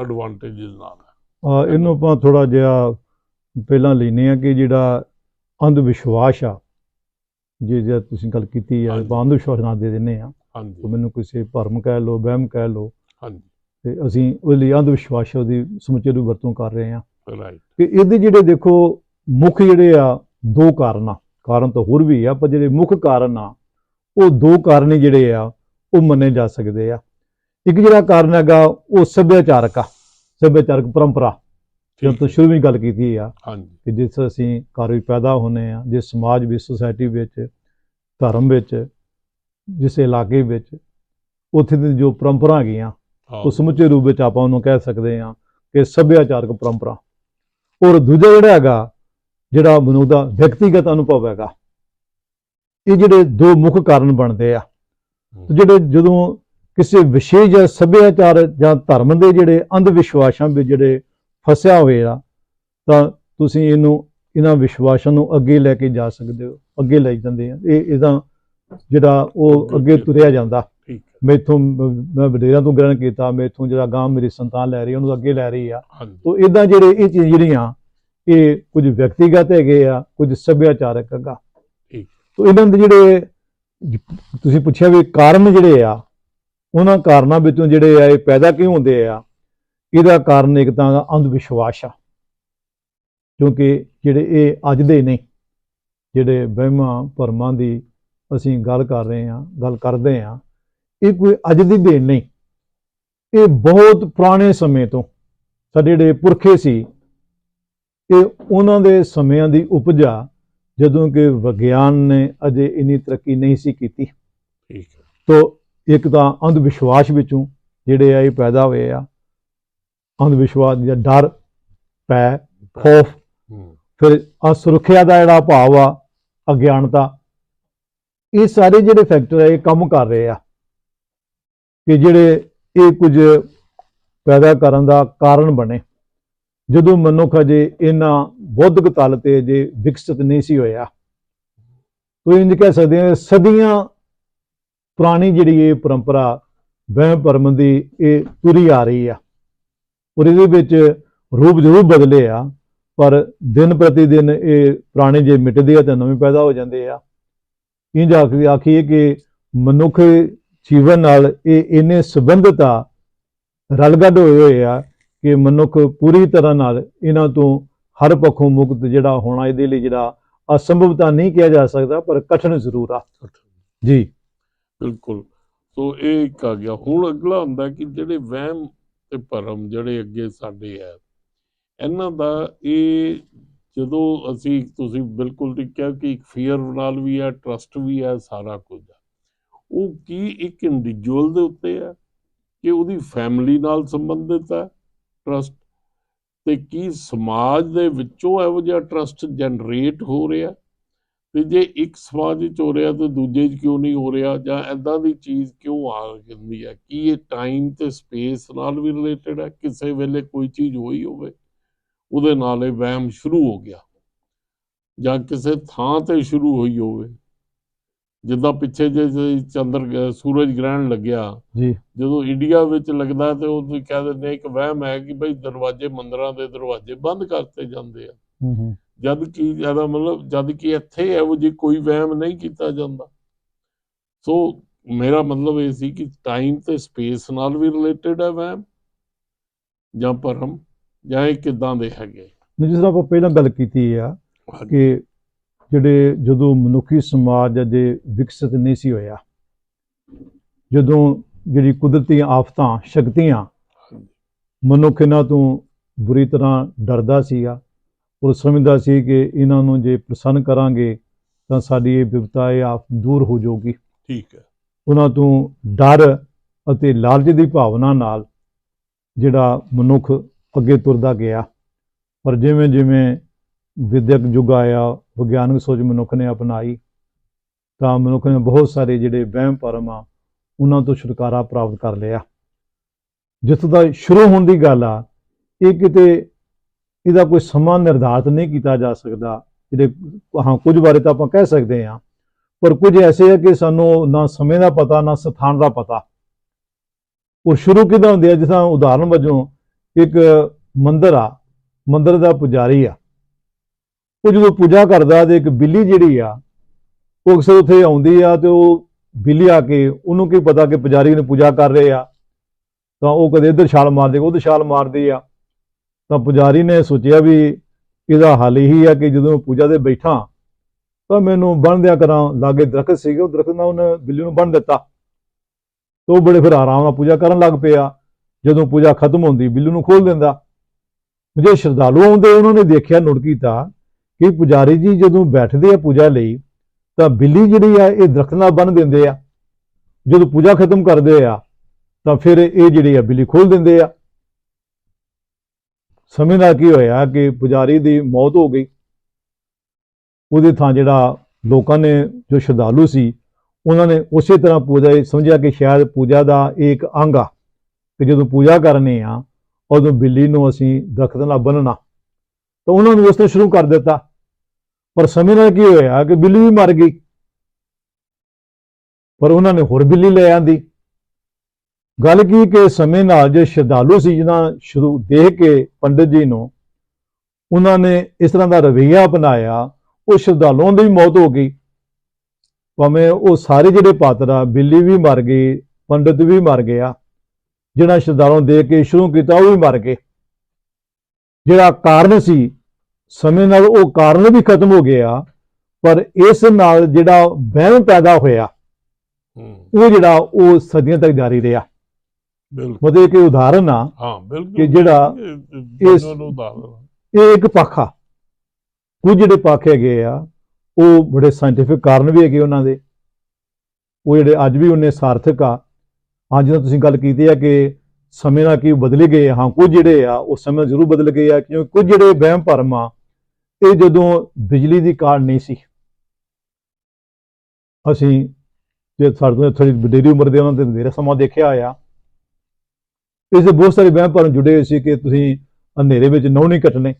ਐਡਵਾਂਟੇਜਸ ਨਾਲ ਹੈ? ਇਹਨੂੰ ਆਪਾਂ ਥੋੜਾ ਜਿਹਾ ਪਹਿਲਾਂ ਲੈਨੇ ਆ ਕਿ ਜਿਹੜਾ ਅੰਧ ਵਿਸ਼ਵਾਸ ਆ। ਜੇ ਜੇ ਤੁਸੀਂ ਗੱਲ ਕੀਤੀ ਆ ਅੰਧ ਵਿਸ਼ਵਾਸ ਨਾਲ ਦੇ ਦਿੰਨੇ ਆ। ਹਾਂਜੀ। ਮੈਨੂੰ ਕਿਸੇ ਭਰਮ ਕਹਿ ਲੋ ਵਹਿਮ ਕਹਿ ਲੋ ਹਾਂਜੀ। ਤੇ ਅਸੀਂ ਉਹਦੇ ਲਈ ਅੰਧ ਵਿਸ਼ਵਾਸ ਉਹਦੀ ਸਮੁੱਚੇ ਰੂਪ ਵਰਤੋਂ ਕਰ ਰਹੇ ਆ। ਰਾਈਟ ਕਿ ਇਹਦੇ ਜਿਹੜੇ ਦੇਖੋ ਮੁੱਖ ਜਿਹੜੇ ਆ ਦੋ ਕਾਰਨ ਆ। ਕਾਰਨ ਤਾਂ ਹੋਰ ਵੀ ਆ ਪਰ ਜਿਹੜੇ ਮੁੱਖ ਕਾਰਨ ਆ ਉਹ ਦੋ ਕਾਰਨ ਜਿਹੜੇ ਆ ਉਹ ਮੰਨੇ ਜਾ ਸਕਦੇ ਆ। ਇੱਕ ਜਿਹੜਾ ਕਾਰਨ ਹੈਗਾ ਉਹ ਸੱਭਿਆਚਾਰਕ ਆ। ਸੱਭਿਆਚਾਰਕ ਪਰੰਪਰਾ। ਜਦ ਤੋਂ ਸ਼ੁਰੂ ਵਿੱਚ ਗੱਲ ਕੀਤੀ ਆ ਹਾਂਜੀ। ਕਿ ਜਿਸ ਅਸੀਂ ਘਰ ਵਿੱਚ ਪੈਦਾ ਹੁੰਨੇ ਆ ਜਿਸ ਸਮਾਜ ਵਿੱਚ ਸੁਸਾਇਟੀ ਵਿੱਚ ਧਰਮ ਵਿੱਚ ਜਿਸ ਇਲਾਕੇ ਵਿੱਚ ਉੱਥੇ ਦੀ ਜੋ ਪਰੰਪਰਾ ਹੈਗੀਆਂ ਉਹ ਸਮੁੱਚੇ ਰੂਪ ਵਿੱਚ ਆਪਾਂ ਉਹਨੂੰ ਕਹਿ ਸਕਦੇ ਹਾਂ ਕਿ ਸੱਭਿਆਚਾਰਕ ਪਰੰਪਰਾ। ਔਰ ਦੂਜਾ ਜਿਹੜਾ ਹੈਗਾ ਜਿਹੜਾ ਮਨੁੱਖ ਦਾ ਵਿਅਕਤੀਗਤ ਅਨੁਭਵ ਹੈਗਾ ਇਹ ਜਿਹੜੇ ਦੋ ਮੁੱਖ ਕਾਰਨ ਬਣਦੇ ਆ। ਤੇ ਜਿਹੜੇ ਜਦੋਂ ਕਿਸੇ ਵਿਸ਼ੇਸ਼ ਜਾਂ ਸੱਭਿਆਚਾਰ ਜਾਂ ਧਰਮ ਦੇ ਜਿਹੜੇ ਅੰਧ ਵਿਸ਼ਵਾਸਾਂ ਵਿੱਚ ਜਿਹੜੇ ਫਸਿਆ ਹੋਇਆ ਤਾਂ ਤੁਸੀਂ ਇਹਨੂੰ ਇਹਨਾਂ ਵਿਸ਼ਵਾਸਾਂ ਨੂੰ ਅੱਗੇ ਲੈ ਕੇ ਜਾ ਸਕਦੇ ਹੋ ਅੱਗੇ ਲੈ ਜਾਂਦੇ ਆ। ਇਹ ਇਹਦਾ ਜਿਹੜਾ ਉਹ ਅੱਗੇ ਤੁਰਿਆ ਜਾਂਦਾ। ਮੈਥੋਂ ਮ- ਵਡੇਰਿਆਂ ਤੋਂ ਗ੍ਰਹਿਣ ਕੀਤਾ ਮੈਥੋਂ ਜਿਹੜਾ ਗਾਂ ਮੇਰੀ ਸੰਤਾਨ ਲੈ ਰਹੀ ਉਹਨੂੰ ਅੱਗੇ ਲੈ ਰਹੀ ਆ। ਤੋ ਇਦਾਂ ਜਿਹੜੇ ਇਹ ਚੀਜ਼ ਜਿਹੜੀਆਂ ਇਹ ਕੁਝ ਵਿਅਕਤੀਗਤ ਹੈਗੇ ਆ ਕੁਝ ਸੱਭਿਆਚਾਰਕ ਹੈਗਾ। ਤੋ ਇਹਨਾਂ ਦੇ ਜਿਹੜੇ ਤੁਸੀਂ ਪੁੱਛਿਆ ਵੀ ਕਾਰਨ ਜਿਹੜੇ ਆ ਉਹਨਾਂ ਕਾਰਨਾਂ ਵਿੱਚੋਂ ਜਿਹੜੇ ਆ ਇਹ ਪੈਦਾ ਕਿਉਂ ਹੁੰਦੇ ਆ? ਇਹਦਾ ਕਾਰਨ ਇੱਕ ਤਾਂ ਅੰਧ ਵਿਸ਼ਵਾਸ ਆ। ਕਿਉਂਕਿ ਜਿਹੜੇ ਇਹ ਅੱਜ ਦੇ ਨਹੀਂ ਜਿਹੜੇ ਵਹਿਮਾਂ ਭਰਮਾਂ ਦੀ ਅਸੀਂ ਗੱਲ ਕਰ ਰਹੇ ਹਾਂ ਗੱਲ ਕਰਦੇ ਹਾਂ ਇਹ ਕੋਈ ਅੱਜ ਦੀ ਦੇਣ ਨਹੀਂ। ਇਹ ਬਹੁਤ ਪੁਰਾਣੇ ਸਮੇਂ ਤੋਂ ਸਾਡੇ ਜਿਹੜੇ ਪੁਰਖੇ ਸੀ ਇਹ ਉਹਨਾਂ ਦੇ ਸਮਿਆਂ ਦੀ ਉਪਜਾ ਜਦੋਂ ਕਿ ਵਿਗਿਆਨ ਨੇ ਅਜੇ ਇੰਨੀ ਤਰੱਕੀ ਨਹੀਂ ਸੀ ਕੀਤੀ। ਠੀਕ ਹੈ। ਤੋ ਇੱਕ ਤਾਂ ਅੰਧ ਵਿਸ਼ਵਾਸ ਵਿੱਚੋਂ ਜਿਹੜੇ ਆ ਇਹ ਪੈਦਾ ਹੋਏ ਆ। ਅੰਧ ਵਿਸ਼ਵਾਸ ਜਾਂ ਡਰ ਪੈ ਖੌਫ ਫਿਰ ਅਸੁਰੱਖਿਆ ਦਾ ਜਿਹੜਾ ਭਾਵ ਆ ਅਗਿਆਨਤਾ ਇਹ ਸਾਰੇ ਜਿਹੜੇ ਫੈਕਟਰ ਆ ਇਹ ਕੰਮ ਕਰ ਰਹੇ ਆ। ਕਿ ਜਿਹੜੇ ਇਹ ਕੁਝ ਪੈਦਾ ਕਰਨ ਦਾ ਕਾਰਨ ਬਣੇ। ਜਦੋਂ ਮਨੁੱਖ ਅਜੇ ਇਹਨਾਂ ਬੌਧਿਕ ਤਲ ਤੇ ਜੇ ਵਿਕਸਿਤ ਨਹੀਂ ਸੀ ਹੋਇਆ ਤੋ ਇੰਜ ਕਹਿ ਸਕਦੇ ਹਾਂ ਸਦੀਆਂ ਪੁਰਾਣੀ ਜਿਹੜੀ ਇਹ ਪਰੰਪਰਾ ਵਹਿਮ ਭਰਮ ਦੀ ਇਹ ਤੁਰੀ ਆ ਰਹੀ ਆ। ਔਰ ਇਹਦੇ ਵਿੱਚ ਰੂਪ ਜ਼ਰੂਰ ਬਦਲੇ ਆ ਪਰ ਦਿਨ ਪ੍ਰਤੀ ਦਿਨ ਇਹ ਪੁਰਾਣੇ ਜੇ ਮਿਟਦੇ ਆ ਤਾਂ ਨਵੇਂ ਪੈਦਾ ਹੋ ਜਾਂਦੇ ਆ। ਇੰਜ ਆਖੀ ਆਖੀਏ ਕਿ ਮਨੁੱਖ ਜੀਵਨ ਨਾਲ ਇਹ ਇੰਨੇ ਸੰਬੰਧਿਤ ਆ ਰਲਗੱਡ ਹੋਏ ਹੋਏ ਆ ਕਿ ਮਨੁੱਖ ਪੂਰੀ ਤਰ੍ਹਾਂ ਨਾਲ ਇਹਨਾਂ ਤੋਂ ਹਰ ਪੱਖੋਂ ਮੁਕਤ ਜਿਹੜਾ ਹੋਣਾ ਇਹਦੇ ਲਈ ਜਿਹੜਾ ਅਸੰਭਵ ਤਾਂ ਨਹੀਂ ਕਿਹਾ ਜਾ ਸਕਦਾ ਪਰ ਕਠਿਨ ਜ਼ਰੂਰ ਆ। ਜੀ। ਬਿਲਕੁਲ। ਸੋ ਇਹ ਇੱਕ ਆ ਗਿਆ। ਹੁਣ ਅਗਲਾ ਹੁੰਦਾ ਕਿ ਜਿਹੜੇ ਵਹਿਮ ਤੇ ਭਰਮ ਜਿਹੜੇ ਅੱਗੇ ਸਾਡੇ ਹੈ। ਇਹਨਾਂ ਦਾ ਇਹ ਜਦੋਂ ਅਸੀਂ, ਤੁਸੀਂ ਬਿਲਕੁਲ ਠੀਕ ਕਿਹਾ ਕਿ ਇੱਕ ਫੀਅਰ ਨਾਲ ਵੀ ਹੈ ਟਰਸਟ ਵੀ ਹੈ, ਸਾਰਾ ਕੁਝ ਹੈ। ਉਹ ਕੀ ਇੱਕ ਇੰਡੀਵਿਜੂਅਲ ਦੇ ਉੱਤੇ ਹੈ ਕਿ ਉਹਦੀ ਫੈਮਿਲੀ ਨਾਲ ਸੰਬੰਧਿਤ ਹੈ ਟਰਸਟ ਤੇ ਕੀ ਸਮਾਜ ਦੇ ਵਿੱਚੋਂ ਇਹੋ ਜਿਹਾ ਟਰਸਟ ਜਨਰੇਟ ਹੋ ਰਿਹਾ? ਤੇ ਜੇ ਇੱਕ ਸਮਾਜ ਵਿੱਚ ਹੋ ਰਿਹਾ ਤੇ ਦੂਜੇ 'ਚ ਕਿਉਂ ਨਹੀਂ ਹੋ ਰਿਹਾ ਜਾਂ ਐਦਾਂ ਦੀ ਚੀਜ਼ ਕਿਉਂ ਆ ਜਾਂਦੀ ਹੈ? ਕੀ ਇਹ ਟਾਈਮ ਤੇ ਸਪੇਸ ਨਾਲ ਵੀ ਰਿਲੇਟਡ ਹੈ? ਕਿਸੇ ਵੇਲੇ ਕੋਈ ਚੀਜ਼ ਹੋਈ ਹੋਵੇ ਉਹਦੇ ਨਾਲ ਇਹ ਵਹਿਮ ਸ਼ੁਰੂ ਹੋ ਗਿਆ। ਜਾਂ ਕਿਸੇ ਥਾਂ ਤੇ ਸ਼ੁਰੂ ਹੋਈ ਹੋਵੇ। ਜਿੱਦਾਂ ਪਿੱਛੇ ਜੇ ਚੰਦਰ ਸੂਰਜ ਗ੍ਰਹਿਣ ਲੱਗਿਆ ਜੀ। ਜਦੋਂ ਇੰਡੀਆ ਵਿੱਚ ਲੱਗਦਾ ਤੇ ਉਹ ਤੁਸੀਂ ਕਹਿ ਦਿੰਦੇ ਇੱਕ ਵਹਿਮ ਹੈ ਕਿ ਬਈ ਦਰਵਾਜ਼ੇ ਮੰਦਰਾਂ ਦੇ ਦਰਵਾਜ਼ੇ ਬੰਦ ਕਰਤੇ ਜਾਂਦੇ ਆ। ਹੂੰ ਹੂੰ। ਜਦ ਕਿ ਇਹਦਾ ਮਤਲਬ ਜਦ ਕਿ ਇੱਥੇ ਇਹੋ ਜਿਹੀ ਕੋਈ ਵਹਿਮ ਨਹੀਂ ਕੀਤਾ ਜਾਂਦਾ। ਸੋ ਮੇਰਾ ਮਤਲਬ ਇਹ ਸੀ ਕਿ ਟਾਈਮ ਤੇ ਸਪੇਸ ਨਾਲ ਵੀ ਰਿਲੇਟਡ ਹੈ ਵਹਿਮ ਜਾਂ ਭਰਮ ਜਾਂ ਇਹ ਕਿਦਾਂ ਦੇ ਹੈਗੇ ਜਿਸ ਤਰ੍ਹਾਂ ਆਪਾਂ ਪਹਿਲਾਂ ਗੱਲ ਕੀਤੀ ਆ ਕਿ ਜਿਹੜੇ ਜਦੋਂ ਮਨੁੱਖੀ ਸਮਾਜ ਅਜੇ ਵਿਕਸਿਤ ਨਹੀਂ ਸੀ ਹੋਇਆ ਜਦੋਂ ਜਿਹੜੀ ਕੁਦਰਤੀ ਆਫਤਾਂ ਸ਼ਕਤੀਆਂ ਮਨੁੱਖ ਇਹਨਾਂ ਤੋਂ ਬੁਰੀ ਤਰ੍ਹਾਂ ਡਰਦਾ ਸੀਗਾ ਔਰ ਸਮਝਦਾ ਸੀ ਕਿ ਇਹਨਾਂ ਨੂੰ ਜੇ ਪ੍ਰਸੰਨ ਕਰਾਂਗੇ ਤਾਂ ਸਾਡੀ ਇਹ ਵਿਪਤਾ ਇਹ ਆਫ ਦੂਰ ਹੋ ਜਾਊਗੀ। ਠੀਕ ਹੈ। ਉਹਨਾਂ ਤੋਂ ਡਰ ਅਤੇ ਲਾਲਚ ਦੀ ਭਾਵਨਾ ਨਾਲ ਜਿਹੜਾ ਮਨੁੱਖ ਅੱਗੇ ਤੁਰਦਾ ਗਿਆ। ਪਰ ਜਿਵੇਂ ਜਿਵੇਂ ਵਿਦਿਅਕ ਯੁੱਗ ਆਇਆ ਵਿਗਿਆਨਕ ਸੋਚ ਮਨੁੱਖ ਨੇ ਅਪਣਾਈ ਤਾਂ ਮਨੁੱਖ ਨੇ ਬਹੁਤ ਸਾਰੇ ਜਿਹੜੇ ਵਹਿਮ ਭਰਮ ਆ ਉਹਨਾਂ ਤੋਂ ਛੁਟਕਾਰਾ ਪ੍ਰਾਪਤ ਕਰ ਲਿਆ। ਜਿੱਥੋਂ ਦਾ ਸ਼ੁਰੂ ਹੋਣ ਦੀ ਗੱਲ ਆ ਇਹ ਕਿਤੇ ਇਹਦਾ ਕੋਈ ਸਮਾਂ ਨਿਰਧਾਰਤ ਨਹੀਂ ਕੀਤਾ ਜਾ ਸਕਦਾ। ਜਿਹੜੇ ਹਾਂ, ਕੁਝ ਬਾਰੇ ਤਾਂ ਆਪਾਂ ਕਹਿ ਸਕਦੇ ਹਾਂ। ਪਰ ਕੁਝ ਐਸੇ ਹੈ ਕਿ ਸਾਨੂੰ ਨਾ ਸਮੇਂ ਦਾ ਪਤਾ, ਨਾ ਸਥਾਨ ਦਾ ਪਤਾ। ਉਹ ਸ਼ੁਰੂ ਕਿਦਾਂ ਹੁੰਦੀ ਆ? ਜਿਸ ਉਦਾਹਰਨ ਵਜੋਂ ਇੱਕ ਮੰਦਰ ਆ, ਮੰਦਰ ਦਾ ਪੁਜਾਰੀ ਆ। ਉਹ ਜਦੋਂ ਪੂਜਾ ਕਰਦਾ ਤੇ ਇੱਕ ਬਿੱਲੀ ਜਿਹੜੀ ਆ, ਉਹ ਅਕਸਰ ਉੱਥੇ ਆਉਂਦੀ ਆ ਤੇ ਉਹ ਬਿੱਲੀ ਆ ਕੇ ਉਹਨੂੰ ਕੀ ਪਤਾ ਕਿ ਪੁਜਾਰੀ ਨੇ ਪੂਜਾ ਕਰ ਰਹੇ ਆ। ਤਾਂ ਉਹ ਕਦੇ ਇੱਧਰ ਛਾਲ ਮਾਰਦੇ ਉਧਰ ਛਾਲ ਮਾਰਦੀ ਆ। ਤਾਂ ਪੁਜਾਰੀ ਨੇ ਸੋਚਿਆ ਵੀ ਇਹਦਾ ਹੱਲ ਇਹੀ ਆ ਕਿ ਜਦੋਂ ਪੂਜਾ ਦੇ ਬੈਠਾ ਤਾਂ ਮੈਨੂੰ ਬੰਨ ਦਿਆ ਕਰਾਂ। ਲਾਗੇ ਦਰਖਤ ਸੀਗੇ, ਉਹ ਦਰਖਤ ਨਾਲ ਉਹਨੇ ਬਿੱਲੀ ਨੂੰ ਬੰਨ ਦਿੱਤਾ। ਤੇ ਉਹ ਬੜੇ ਫਿਰ ਆਰਾਮ ਨਾਲ ਪੂਜਾ ਕਰਨ ਲੱਗ ਪਿਆ। ਜਦੋਂ ਪੂਜਾ ਖਤਮ ਹੁੰਦੀ, ਬਿੱਲੀ ਨੂੰ ਖੋਲ ਦਿੰਦਾ। ਜੇ ਸ਼ਰਧਾਲੂ ਆਉਂਦੇ, ਉਹਨਾਂ ਨੇ ਦੇਖਿਆ, ਨੋਟ ਕੀਤਾ ਕਿ ਪੁਜਾਰੀ ਜੀ ਜਦੋਂ ਬੈਠਦੇ ਆ ਪੂਜਾ ਲਈ, ਤਾਂ ਬਿੱਲੀ ਜਿਹੜੀ ਆ, ਇਹ ਦਰਖਤ ਨਾਲ ਬੰਨ ਦਿੰਦੇ ਆ। ਜਦੋਂ ਪੂਜਾ ਖਤਮ ਕਰਦੇ ਆ, ਤਾਂ ਫਿਰ ਇਹ ਜਿਹੜੀ ਆ, ਬਿੱਲੀ ਖੋਲ ਦਿੰਦੇ ਆ। ਸਮੇਂ ਨਾਲ ਕੀ ਹੋਇਆ ਕਿ ਪੁਜਾਰੀ ਦੀ ਮੌਤ ਹੋ ਗਈ। ਉਹਦੇ ਥਾਂ ਜਿਹੜਾ ਲੋਕਾਂ ਨੇ ਜੋ ਸ਼ਰਧਾਲੂ ਸੀ, ਉਹਨਾਂ ਨੇ ਉਸੇ ਤਰ੍ਹਾਂ ਪੂਜਾ ਸਮਝਿਆ ਕਿ ਸ਼ਾਇਦ ਪੂਜਾ ਦਾ ਇਹ ਇੱਕ ਅੰਗ ਆ ਕਿ ਜਦੋਂ ਪੂਜਾ ਕਰਨੀ ਆ, ਉਦੋਂ ਬਿੱਲੀ ਨੂੰ ਅਸੀਂ ਦਰਖਤ ਨਾਲ ਬੰਨਣਾ। ਤਾਂ ਉਹਨਾਂ ਨੂੰ ਉਸ ਤੋਂ ਸ਼ੁਰੂ ਕਰ ਦਿੱਤਾ। ਪਰ ਸਮੇਂ ਨਾਲ ਕੀ ਹੋਇਆ ਕਿ ਬਿੱਲੀ ਵੀ ਮਰ ਗਈ। ਪਰ ਉਹਨਾਂ ਨੇ ਹੋਰ ਬਿੱਲੀ ਲੈ ਆਂਦੀ। ਗੱਲ ਕੀ ਕਿ ਸਮੇਂ ਨਾਲ ਜੇ ਸ਼ਰਧਾਲੂ ਸੀ ਜਿਹਨਾਂ ਸ਼ੁਰੂ ਦੇਖ ਕੇ ਪੰਡਿਤ ਜੀ ਨੂੰ ਉਹਨਾਂ ਨੇ ਇਸ ਤਰ੍ਹਾਂ ਦਾ ਰਵੱਈਆ ਅਪਣਾਇਆ ਉਹ ਸ਼ਰਧਾਲੂਆਂ ਦੀ ਮੌਤ ਹੋ ਗਈ। ਭਾਵੇਂ ਉਹ ਸਾਰੇ ਜਿਹੜੇ ਪਾਤਰ ਆ ਬਿੱਲੀ ਵੀ ਮਰ ਗਈ ਪੰਡਿਤ ਵੀ ਮਰ ਗਿਆ ਜਿਹੜਾ ਸ਼ਰਧਾਲੂਆਂ ਨੂੰ ਦੇਖ ਕੇ ਸ਼ੁਰੂ ਕੀਤਾ ਉਹ ਵੀ ਮਰ ਗਏ। ਜਿਹੜਾ ਕਾਰਨ ਸੀ ਸਮੇਂ ਨਾਲ ਉਹ ਕਾਰਨ ਵੀ ਖਤਮ ਹੋ ਗਿਆ ਪਰ ਇਸ ਨਾਲ ਜਿਹੜਾ ਵਹਿਮ ਪੈਦਾ ਹੋਇਆ ਉਹ ਜਿਹੜਾ ਉਹ ਸਦੀਆਂ ਤੱਕ ਜਾਰੀ ਰਿਹਾ। ਮਤਲਬ ਕਿ ਉਦਾਹਰਨ ਆ ਹਾਂ ਬਿਲਕੁਲ। ਕਿ ਜਿਹੜਾ ਇਹ ਇਸ- ਇਹ ਇੱਕ ਪੱਖ। ਕੁਝ ਜਿਹੜੇ ਪੱਖ ਹੈਗੇ ਆ ਉਹ ਬੜੇ ਸਾਇੰਟੀਫਿਕ ਕਾਰਨ ਵੀ ਹੈਗੇ ਉਹਨਾਂ ਦੇ। ਉਹ ਜਿਹੜੇ ਅੱਜ ਵੀ ਉਹਨੇ ਸਾਰਥਕ ਆ। ਹਾਂ ਜਦੋਂ ਤੁਸੀਂ ਗੱਲ ਕੀਤੀ ਆ ਕਿ ਸਮੇਂ ਨਾਲ ਕੀ ਬਦਲੇ ਗਏ ਹਾਂ ਕੁਝ ਜਿਹੜੇ ਆ ਉਹ ਸਮੇਂ ਜ਼ਰੂਰ ਬਦਲ ਗਏ ਆ ਕਿਉਂਕਿ ਕੁਝ ਜਿਹੜੇ ਵਹਿਮ ਭਰਮ ਆ ਇਹ ਜਦੋਂ ਬਿਜਲੀ ਦੀ ਕਾਢ ਨਹੀਂ ਸੀ। ਅਸੀਂ ਜੇ ਸਾਡੇ ਤੋਂ ਥੋੜੀ ਵਡੇਰੀ ਉਮਰ ਦੇ ਉਹਨਾਂ ਦੇ ਮੇਰਾ ਸਮਾਂ ਦੇਖਿਆ ਆ ਇਸ ਦੇ ਬਹੁਤ ਸਾਰੇ ਵਹਿਮ ਭਰਮ ਜੁੜੇ ਹੋਏ ਸੀ ਕਿ ਤੁਸੀਂ ਹਨੇਰੇ ਵਿੱਚ ਨਹੁੰ ਨਹੀਂ ਕੱਟਣੇ।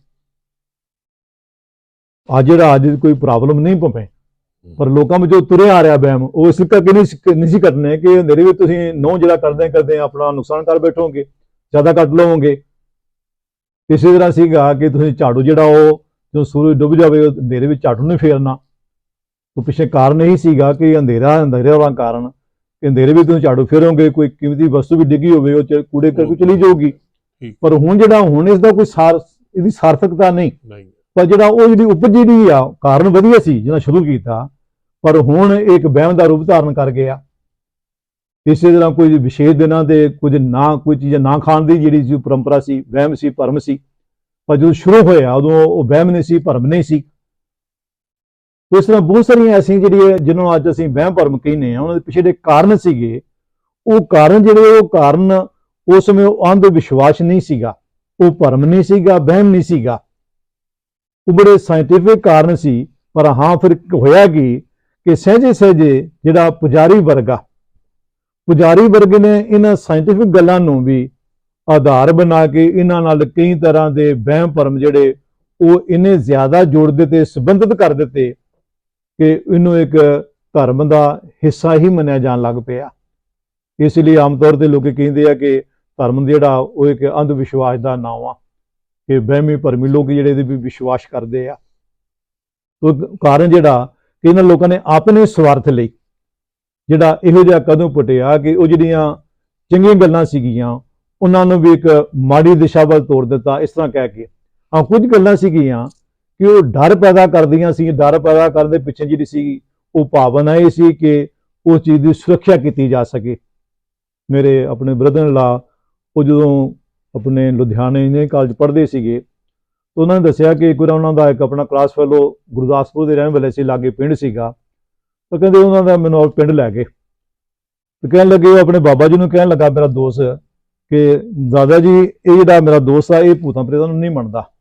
ਅੱਜ ਜਿਹੜਾ ਅੱਜ ਕੋਈ ਪ੍ਰੋਬਲਮ ਨਹੀਂ ਪਵੇ ਪਰ ਲੋਕਾਂ ਵਿੱਚੋਂ ਤੁਰਿਆ ਆ ਰਿਹਾ ਵਹਿਮ। ਉਹ ਇਸ ਕਰਕੇ ਨਹੀਂ ਸੀ- ਨਹੀਂ ਕੱਟਣੇ ਕਿ ਹਨੇਰੇ ਵਿੱਚ ਤੁਸੀਂ ਨਹੁੰ ਜਿਹੜਾ ਕਰਦੇ ਕਰਦੇ ਆਪਣਾ ਨੁਕਸਾਨ ਕਰ ਬੈਠੋਗੇ, ਜ਼ਿਆਦਾ ਕੱਟ ਲਵੋਗੇ। ਇਸੇ ਤਰ੍ਹਾਂ ਸੀਗਾ ਕਿ ਤੁਸੀਂ ਝਾੜੂ ਜਿਹੜਾ ਉਹ ਜਦੋਂ ਸੂਰਜ ਡੁੱਬ ਜਾਵੇ, ਉਹ ਹਨੇਰੇ ਵਿੱਚ ਝਾੜੂ ਨਹੀਂ ਫੇਰਨਾ। ਉਹ ਪਿੱਛੇ ਕਾਰਨ ਇਹੀ ਸੀਗਾ ਕਿ ਅੰਧੇਰਾ ਅੰਧੇਰੇ ਵਾਲਾ ਕਾਰਨ ਕਿ ਅੰਧੇਰੇ ਵਿੱਚ ਤੁਸੀਂ ਝਾੜੂ ਫੇਰੋਗੇ ਕੋਈ ਕੀਮਤੀ ਵਸਤੂ ਵੀ ਡਿੱਗੀ ਹੋਵੇ ਉਹ ਚ- ਕੂੜੇ ਕਰਕੇ ਚਲੀ ਜਾਊਗੀ। ਪਰ ਹੁਣ ਜਿਹੜਾ ਹੁਣ ਇਸ ਦਾ ਕੋਈ ਸਾਰ ਇਹਦੀ ਸਾਰਥਕਤਾ ਨਹੀਂ। ਪਰ ਜਿਹੜਾ ਉਹ ਜਿਹੜੀ ਉਪਜ ਜਿਹੜੀ ਆ ਕਾਰਨ ਵਧੀਆ ਸੀ ਜਿਹਨਾਂ ਸ਼ੁਰੂ ਕੀਤਾ ਪਰ ਹੁਣ ਇਹ ਇੱਕ ਵਹਿਮ ਦਾ ਰੂਪ ਧਾਰਨ ਕਰ ਗਿਆ। ਇਸੇ ਤਰ੍ਹਾਂ ਕੋਈ ਵਿਸ਼ੇਸ਼ ਦਿਨਾਂ ਤੇ ਕੁਝ ਨਾ ਕੋਈ ਚੀਜ਼ਾਂ ਨਾ ਖਾਣ ਦੀ ਜਿਹੜੀ ਸੀ ਪਰੰਪਰਾ ਸੀ ਵਹਿਮ ਸੀ ਭਰਮ ਸੀ। ਪਰ ਜਦੋਂ ਸ਼ੁਰੂ ਹੋਇਆ ਉਦੋਂ ਉਹ ਵਹਿਮ ਨਹੀਂ ਸੀ ਭਰਮ ਨਹੀਂ ਸੀ। ਇਸ ਤਰ੍ਹਾਂ ਬਹੁਤ ਸਾਰੀਆਂ ਐਸੀਆਂ ਜਿਹੜੀਆਂ ਜਿਹਨਾਂ ਨੂੰ ਅੱਜ ਅਸੀਂ ਵਹਿਮ ਭਰਮ ਕਹਿੰਦੇ ਆ ਉਹਨਾਂ ਦੇ ਪਿੱਛੇ ਦੇ ਕਾਰਨ ਸੀਗੇ, ਉਹ ਕਾਰਨ ਜਿਹੜੇ ਉਹ ਕਾਰਨ ਉਸ ਸਮੇਂ ਉਹ ਅੰਧ ਵਿਸ਼ਵਾਸ ਨਹੀਂ ਸੀਗਾ, ਉਹ ਭਰਮ ਨਹੀਂ ਸੀਗਾ, ਵਹਿਮ ਨਹੀਂ ਸੀਗਾ। ਉਹ ਬੜੇ ਸਾਇੰਟੀਫਿਕ ਕਾਰਨ ਸੀ, ਪਰ ਹਾਂ ਫਿਰ ਹੋਇਆ ਕੀ ਕਿ ਸਹਿਜੇ ਸਹਿਜੇ ਜਿਹੜਾ ਪੁਜਾਰੀ ਵਰਗਾ ਪੁਜਾਰੀ ਵਰਗ ਨੇ ਇਹਨਾਂ ਸਾਇੰਟੀਫਿਕ ਗੱਲਾਂ ਨੂੰ ਵੀ ਆਧਾਰ ਬਣਾ ਕੇ ਇਹਨਾਂ ਨਾਲ ਕਈ ਤਰ੍ਹਾਂ ਦੇ ਵਹਿਮ ਭਰਮ ਜਿਹੜੇ ਉਹ ਇੰਨੇ ਜ਼ਿਆਦਾ ਜੋੜ ਦਿੱਤੇ, ਸੰਬੰਧਿਤ ਕਰ ਦਿੱਤੇ ਕਿ ਇਹਨੂੰ ਇੱਕ ਧਰਮ ਦਾ ਹਿੱਸਾ ਹੀ ਮੰਨਿਆ ਜਾਣ ਲੱਗ ਪਿਆ। ਇਸ ਲਈ ਆਮ ਤੌਰ ਤੇ ਲੋਕ ਕਹਿੰਦੇ ਆ ਕਿ ਧਰਮ ਜਿਹੜਾ ਉਹ ਇੱਕ ਅੰਧ ਵਿਸ਼ਵਾਸ ਦਾ ਨਾਮ ਆ, ਕਿ ਵਹਿਮੀ ਭਰਮੀ ਲੋਕ ਜਿਹੜੇ ਇਹਦੇ ਵੀ ਵਿਸ਼ਵਾਸ ਕਰਦੇ ਆ। ਉਹ ਕਾਰਨ ਜਿਹੜਾ ਕਿ ਇਹਨਾਂ ਲੋਕਾਂ ਨੇ ਆਪਣੇ ਸਵਾਰਥ ਲਈ ਜਿਹੜਾ ਇਹੋ ਜਿਹਾ ਕਦੋਂ ਪੁੱਟਿਆ ਕਿ ਉਹ ਜਿਹੜੀਆਂ ਚੰਗੀਆਂ ਗੱਲਾਂ ਸੀਗੀਆਂ, ਉਹਨਾਂ ਨੂੰ ਵੀ ਇੱਕ ਮਾੜੀ ਦਿਸ਼ਾ ਵੱਲ ਤੋੜ ਦਿੱਤਾ, ਇਸ ਤਰ੍ਹਾਂ ਕਹਿ ਕੇ। ਹਾਂ ਕੁਝ ਗੱਲਾਂ ਸੀਗੀਆਂ ਕਿ ਉਹ ਡਰ ਪੈਦਾ ਕਰਦੀਆਂ ਸੀ, ਡਰ ਪੈਦਾ ਕਰਨ ਦੇ ਪਿੱਛੇ ਜਿਹੜੀ ਸੀ, ਉਹ ਭਾਵਨਾ ਇਹ ਸੀ ਕਿ ਉਸ ਚੀਜ਼ ਦੀ ਸੁਰੱਖਿਆ ਕੀਤੀ ਜਾ ਸਕੇ। ਮੇਰੇ ਆਪਣੇ ਬ੍ਰਦਰ ਲਾ ਉਹ ਜਦੋਂ ਆਪਣੇ ਲੁਧਿਆਣੇ ਇੰਜੀਨੀਅਰਿੰਗ ਕਾਲਜ ਪੜ੍ਹਦੇ ਸੀਗੇ, ਤਾਂ ਉਹਨਾਂ ਨੇ ਦੱਸਿਆ ਕਿ ਇੱਕ ਵਾਰ ਉਹਨਾਂ ਦਾ ਇੱਕ ਆਪਣਾ ਕਲਾਸ ਫੈਲੋ ਗੁਰਦਾਸਪੁਰ ਦੇ ਰਹਿਣ ਵਾਲੇ ਸੀ, ਲਾਗੇ ਪਿੰਡ ਸੀਗਾ। ਤਾਂ ਕਹਿੰਦੇ ਉਹਨਾਂ ਦਾ ਮੈਨੂੰ ਪਿੰਡ ਲੈ ਗਏ। ਤੇ ਕਹਿਣ ਲੱਗੇ, ਉਹ ਆਪਣੇ ਬਾਬਾ ਜੀ ਨੂੰ ਕਹਿਣ ਲੱਗਾ, ਮੇਰਾ ਦੋਸਤ, ਕਿ ਦਾਦਾ ਜੀ, ਇਹ ਜਿਹੜਾ ਮੇਰਾ ਦੋਸਤ ਆ, ਇਹ ਭੂਤਾਂ ਪ੍ਰੇਤਾਂ ਨੂੰ ਨਹੀਂ ਮੰਨਦਾ।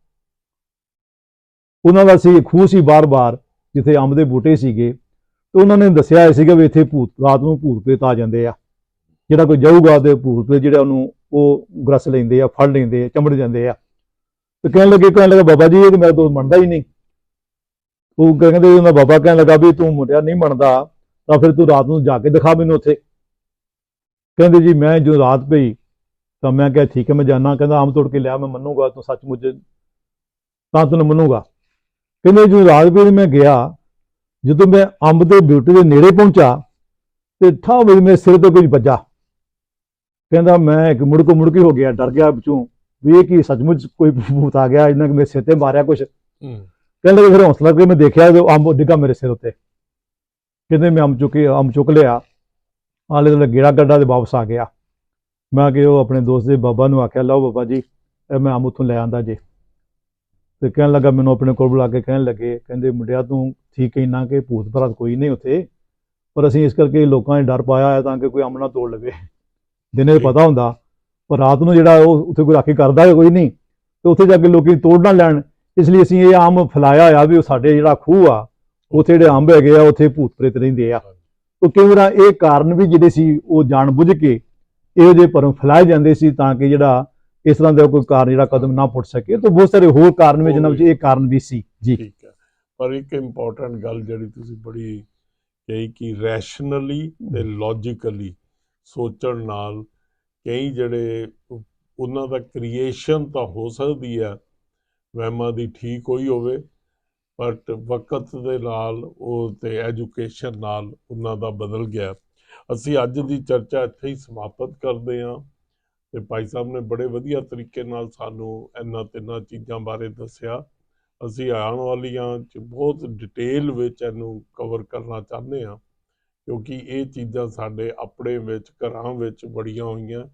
ਉਹਨਾਂ ਦਾ ਸੀ, ਖੂਹ ਸੀ ਬਾਰ-ਬਾਰ, ਜਿੱਥੇ ਅੰਬ ਦੇ ਬੂਟੇ ਸੀਗੇ। ਤੇ ਉਹਨਾਂ ਨੇ ਦੱਸਿਆ ਹੋਇਆ ਸੀਗਾ ਵੀ ਇੱਥੇ ਭੂਤ, ਰਾਤ ਨੂੰ ਭੂਤ ਪ੍ਰੇਤ ਆ ਜਾਂਦੇ ਆ। ਜਿਹੜਾ ਕੋਈ ਜਾਊਗਾ ਤੇ ਭੂਤ ਪ੍ਰੇਤ ਜਿਹੜਾ ਉਹਨੂੰ ਉਹ ਗਰਸ ਲੈਂਦੇ ਆ, ਫੜ ਲੈਂਦੇ ਆ ਚਮੜ ਜਾਂਦੇ ਆ। ਤੇ ਕਹਿਣ ਲੱਗੇ, ਕਹਿਣ ਲੱਗਾ, ਬਾਬਾ ਜੀ, ਇਹ ਮੇਰਾ ਦੋਸਤ ਮੰਨਦਾ ਹੀ ਨਹੀਂ। ਉਹ ਕਹਿੰਦੇ, ਉਹਨਾਂ ਬਾਬਾ ਕਹਿਣ ਲੱਗਾ ਵੀ ਤੂੰ ਮੁੰਡਿਆ ਨਹੀਂ ਮੰਨਦਾ, ਤਾਂ ਫਿਰ ਤੂੰ ਰਾਤ ਨੂੰ ਜਾ ਕੇ ਦਿਖਾ ਮੈਨੂੰ ਉੱਥੇ। ਕਹਿੰਦੇ ਜੀ, ਮੈਂ ਜੋ ਰਾਤ ਪਈ, ਤਾਂ ਮੈਂ ਕਿਹਾ, ਠੀਕ ਹੈ, ਮੈਂ ਜਾਣਾ ਕਹਿੰਦਾ, ਅੰਬ ਤੋੜ ਕੇ ਲਿਆ, ਮੈਂ ਮੰਨੂਗਾ, ਤੂੰ ਸੱਚਮੁੱਚ ਤਾਂ ਤੈਨੂੰ ਮੰਨੂਗਾ। ਕਹਿੰਦੇ ਜੋ ਰਾਤ ਪਈ ਮੈਂ ਗਿਆ ਜਦੋਂ ਮੈਂ ਅੰਬ ਦੇ ਬੂਟੇ ਦੇ ਨੇੜੇ ਪਹੁੰਚਾ ਤੇ ਠਾ ਵਜੇ ਮੇਰੇ ਸਿਰ ਤੇ ਕੁਝ ਵੱਜਾ। ਕਹਿੰਦਾ ਮੈਂ ਇੱਕ ਮੁੜਕੋ ਮੁੜਕੀ ਹੋ ਗਿਆ ਡਰ ਗਿਆ ਵਿੱਚੋਂ ਵੀ ਇਹ ਕੀ ਸੱਚਮੁੱਚ ਕੋਈ ਭੂਤ ਆ ਗਿਆ ਇਹਨਾਂ ਨੇ ਮੇਰੇ ਸਿਰ ਤੇ ਮਾਰਿਆ ਹੂੰ। ਕਹਿੰਦੇ ਫਿਰ ਹੌਸਲਾ ਕਰਕੇ ਮੈਂ ਦੇਖਿਆ ਉਹ ਅੰਬ ਡਿੱਗਾ ਮੇਰੇ ਸਿਰ ਉੱਤੇ। ਕਹਿੰਦੇ ਮੈਂ ਅੰਬ ਚੁੱਕੇ ਅੰਬ ਚੁੱਕ ਲਿਆ ਆਲੇ ਦੁਆਲੇ ਗੇੜਾ ਗੱਡਾ ਤੇ ਵਾਪਸ ਆ ਗਿਆ। ਮੈਂ ਕਿ ਉਹ ਆਪਣੇ ਦੋਸਤ ਦੇ ਬਾਬਾ ਨੂੰ ਆਖਿਆ ਲਓ ਬਾਬਾ ਜੀ ਮੈਂ ਅੰਬ ਉੱਥੋਂ ਲੈ ਆਂਦਾ ਜੇ। ਤੇ ਕਹਿਣ ਲੱਗਾ ਮੈਨੂੰ ਆਪਣੇ ਕੋਲ ਬੁਲਾ ਕੇ ਕਹਿਣ ਲੱਗੇ ਕਹਿੰਦੇ ਮੁੰਡਿਆ ਤੂੰ ਠੀਕ ਕਹਿਣਾ ਕਿ ਭੂਤ ਭਰਾਤ ਕੋਈ ਨਹੀਂ ਉੱਥੇ ਪਰ ਅਸੀਂ ਇਸ ਕਰਕੇ ਲੋਕਾਂ 'ਚ ਡਰ ਪਾਇਆ ਹੋਇਆ ਤਾਂ ਕਿ ਕੋਈ ਅੰਬ ਨਾ ਤੋੜ ਲਵੇ। ਦਿਨੇ ਪਤਾ ਹੁੰਦਾ ਪਰ ਰਾਤ ਨੂੰ ਜਿਹੜਾ ਉਹ ਉੱਥੇ ਕੋਈ ਰਾਖੀ ਕਰਦਾ ਹੈ ਕੋਈ ਨਹੀਂ ਤੇ ਉੱਥੇ ਜਾ ਕੇ ਲੋਕੀ ਤੋੜ ਨਾ ਲੈਣ। ਇਸ ਲਈ ਅਸੀਂ ਇਹ ਆਮ ਫੈਲਾਇਆ ਹੋਇਆ ਵੀ ਉਹ ਸਾਡੇ ਜਿਹੜਾ ਖੂਹ ਆ ਉੱਥੇ ਜਿਹੜੇ ਅੰਬ ਹੈਗੇ ਆ ਉੱਥੇ ਭੂਤ ਪ੍ਰੇਤ ਰਹਿੰਦੇ ਆ। ਉਹ ਕਈ ਵਾਰ ਇਹ ਕਾਰਨ ਵੀ ਜਿਹੜੇ ਸੀ ਉਹ ਜਾਣ ਬੁੱਝ ਕੇ ਇਹੋ ਜਿਹੇ ਭਰਮ ਫੈਲਾਏ ਜਾਂਦੇ ਸੀ ਤਾਂ ਕਿ ਜਿਹੜਾ ਇਸ ਤਰ੍ਹਾਂ ਦਾ ਕੋਈ ਕਾਰਨ ਜਿਹੜਾ ਕਦਮ ਨਾ ਪੁੱਟ ਸਕੇ ਤਾਂ ਬਹੁਤ ਸਾਰੇ ਹੋਰ ਕਾਰਨ ਵੀ ਜਿਨ੍ਹਾਂ ਵਿੱਚ ਇਹ ਕਾਰਨ ਵੀ ਸੀ। ਜੀ। ਠੀਕ ਹੈ। ਪਰ ਇੱਕ ਇੰਪੋਰਟੈਂਟ ਗੱਲ ਜਿਹੜੀ ਤੁਸੀਂ ਬੜੀ ਕਹੀ ਕਿ ਰੈਸ਼ਨਲੀ ਤੇ ਲੌਜੀਕਲੀ ਸੋਚਣ ਨਾਲ ਕਈ ਜਿਹੜੇ ਉਹ- ਉਹਨਾਂ ਦਾ ਕ੍ਰੀਏਸ਼ਨ ਤਾਂ ਹੋ ਸਕਦੀ ਹੈ ਵਹਿਮਾਂ ਦੀ ਠੀਕ ਹੋਈ ਹੋਵੇ ਬਟ ਵਕਤ ਦੇ ਨਾਲ ਉਹ ਤੇ ਐਜੂਕੇਸ਼ਨ ਨਾਲ ਉਹਨਾਂ ਦਾ ਬਦਲ ਗਿਆ। ਅਸੀਂ ਅੱਜ ਦੀ ਚਰਚਾ ਇੱਥੇ ਹੀ ਸਮਾਪਤ ਕਰਦੇ ਹਾਂ। ਤੇ ਭਾਈ ਸਾਹਿਬ ਨੇ ਬੜੇ ਵਧੀਆ ਤਰੀਕੇ ਨਾਲ ਸਾਨੂੰ ਇਹਨਾਂ ਤਿੰਨਾਂ ਚੀਜ਼ਾਂ ਬਾਰੇ ਦੱਸਿਆ। ਅਸੀਂ ਆਉਣ ਵਾਲੀਆਂ ਚ ਬਹੁਤ ਡਿਟੇਲ ਵਿੱਚ ਇਹਨੂੰ ਕਵਰ ਕਰਨਾ ਚਾਹੁੰਦੇ ਹਾਂ, ਕਿਉਂਕਿ ਇਹ ਚੀਜ਼ਾਂ ਸਾਡੇ ਆਪਣੇ ਵਿੱਚ, ਘਰਾਂ ਵਿੱਚ ਬੜੀਆਂ ਹੋਈਆਂ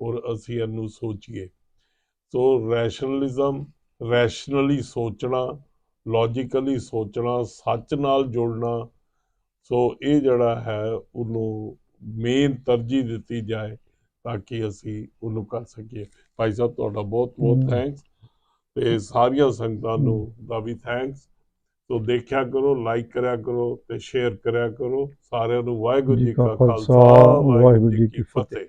ਔਰ ਅਸੀਂ ਇਹਨੂੰ ਸੋਚੀਏ। ਸੋ ਰੈਸ਼ਨਲਿਜ਼ਮ ਰੈਸ਼ਨਲੀ ਸੋਚਣਾ ਲੌਜੀਕਲੀ ਸੋਚਣਾ, ਸੱਚ ਨਾਲ ਜੁੜਨਾ, ਸੋ ਇਹ ਜਿਹੜਾ ਹੈ, ਉਹਨੂੰ ਮੇਨ ਤਰਜੀਹ ਦਿੱਤੀ ਜਾਏ। ਤਾਂ ਕਿ ਅਸੀਂ ਉਹਨੂੰ ਕਰ ਸਕੀਏ। ਭਾਈ ਸਾਹਿਬ ਤੁਹਾਡਾ ਬਹੁਤ ਬਹੁਤ। ਥੈਂਕਸ ਤੇ ਸਾਰੀਆਂ ਸੰਗਤਾਂ ਨੂੰ ਦਾ ਵੀ ਥੈਂਕਸ ਸੋ ਦੇਖਿਆ ਕਰੋ ਲਾਈਕ ਕਰਿਆ ਕਰੋ ਤੇ ਸ਼ੇਅਰ ਕਰਿਆ ਕਰੋ। ਸਾਰਿਆਂ ਨੂੰ ਵਾਹਿਗੁਰੂ ਜੀ ਕਾ ਖਾਲਸਾ ਵਾਹਿਗੁਰੂ ਜੀ ਕੀ ਫਤਿਹ।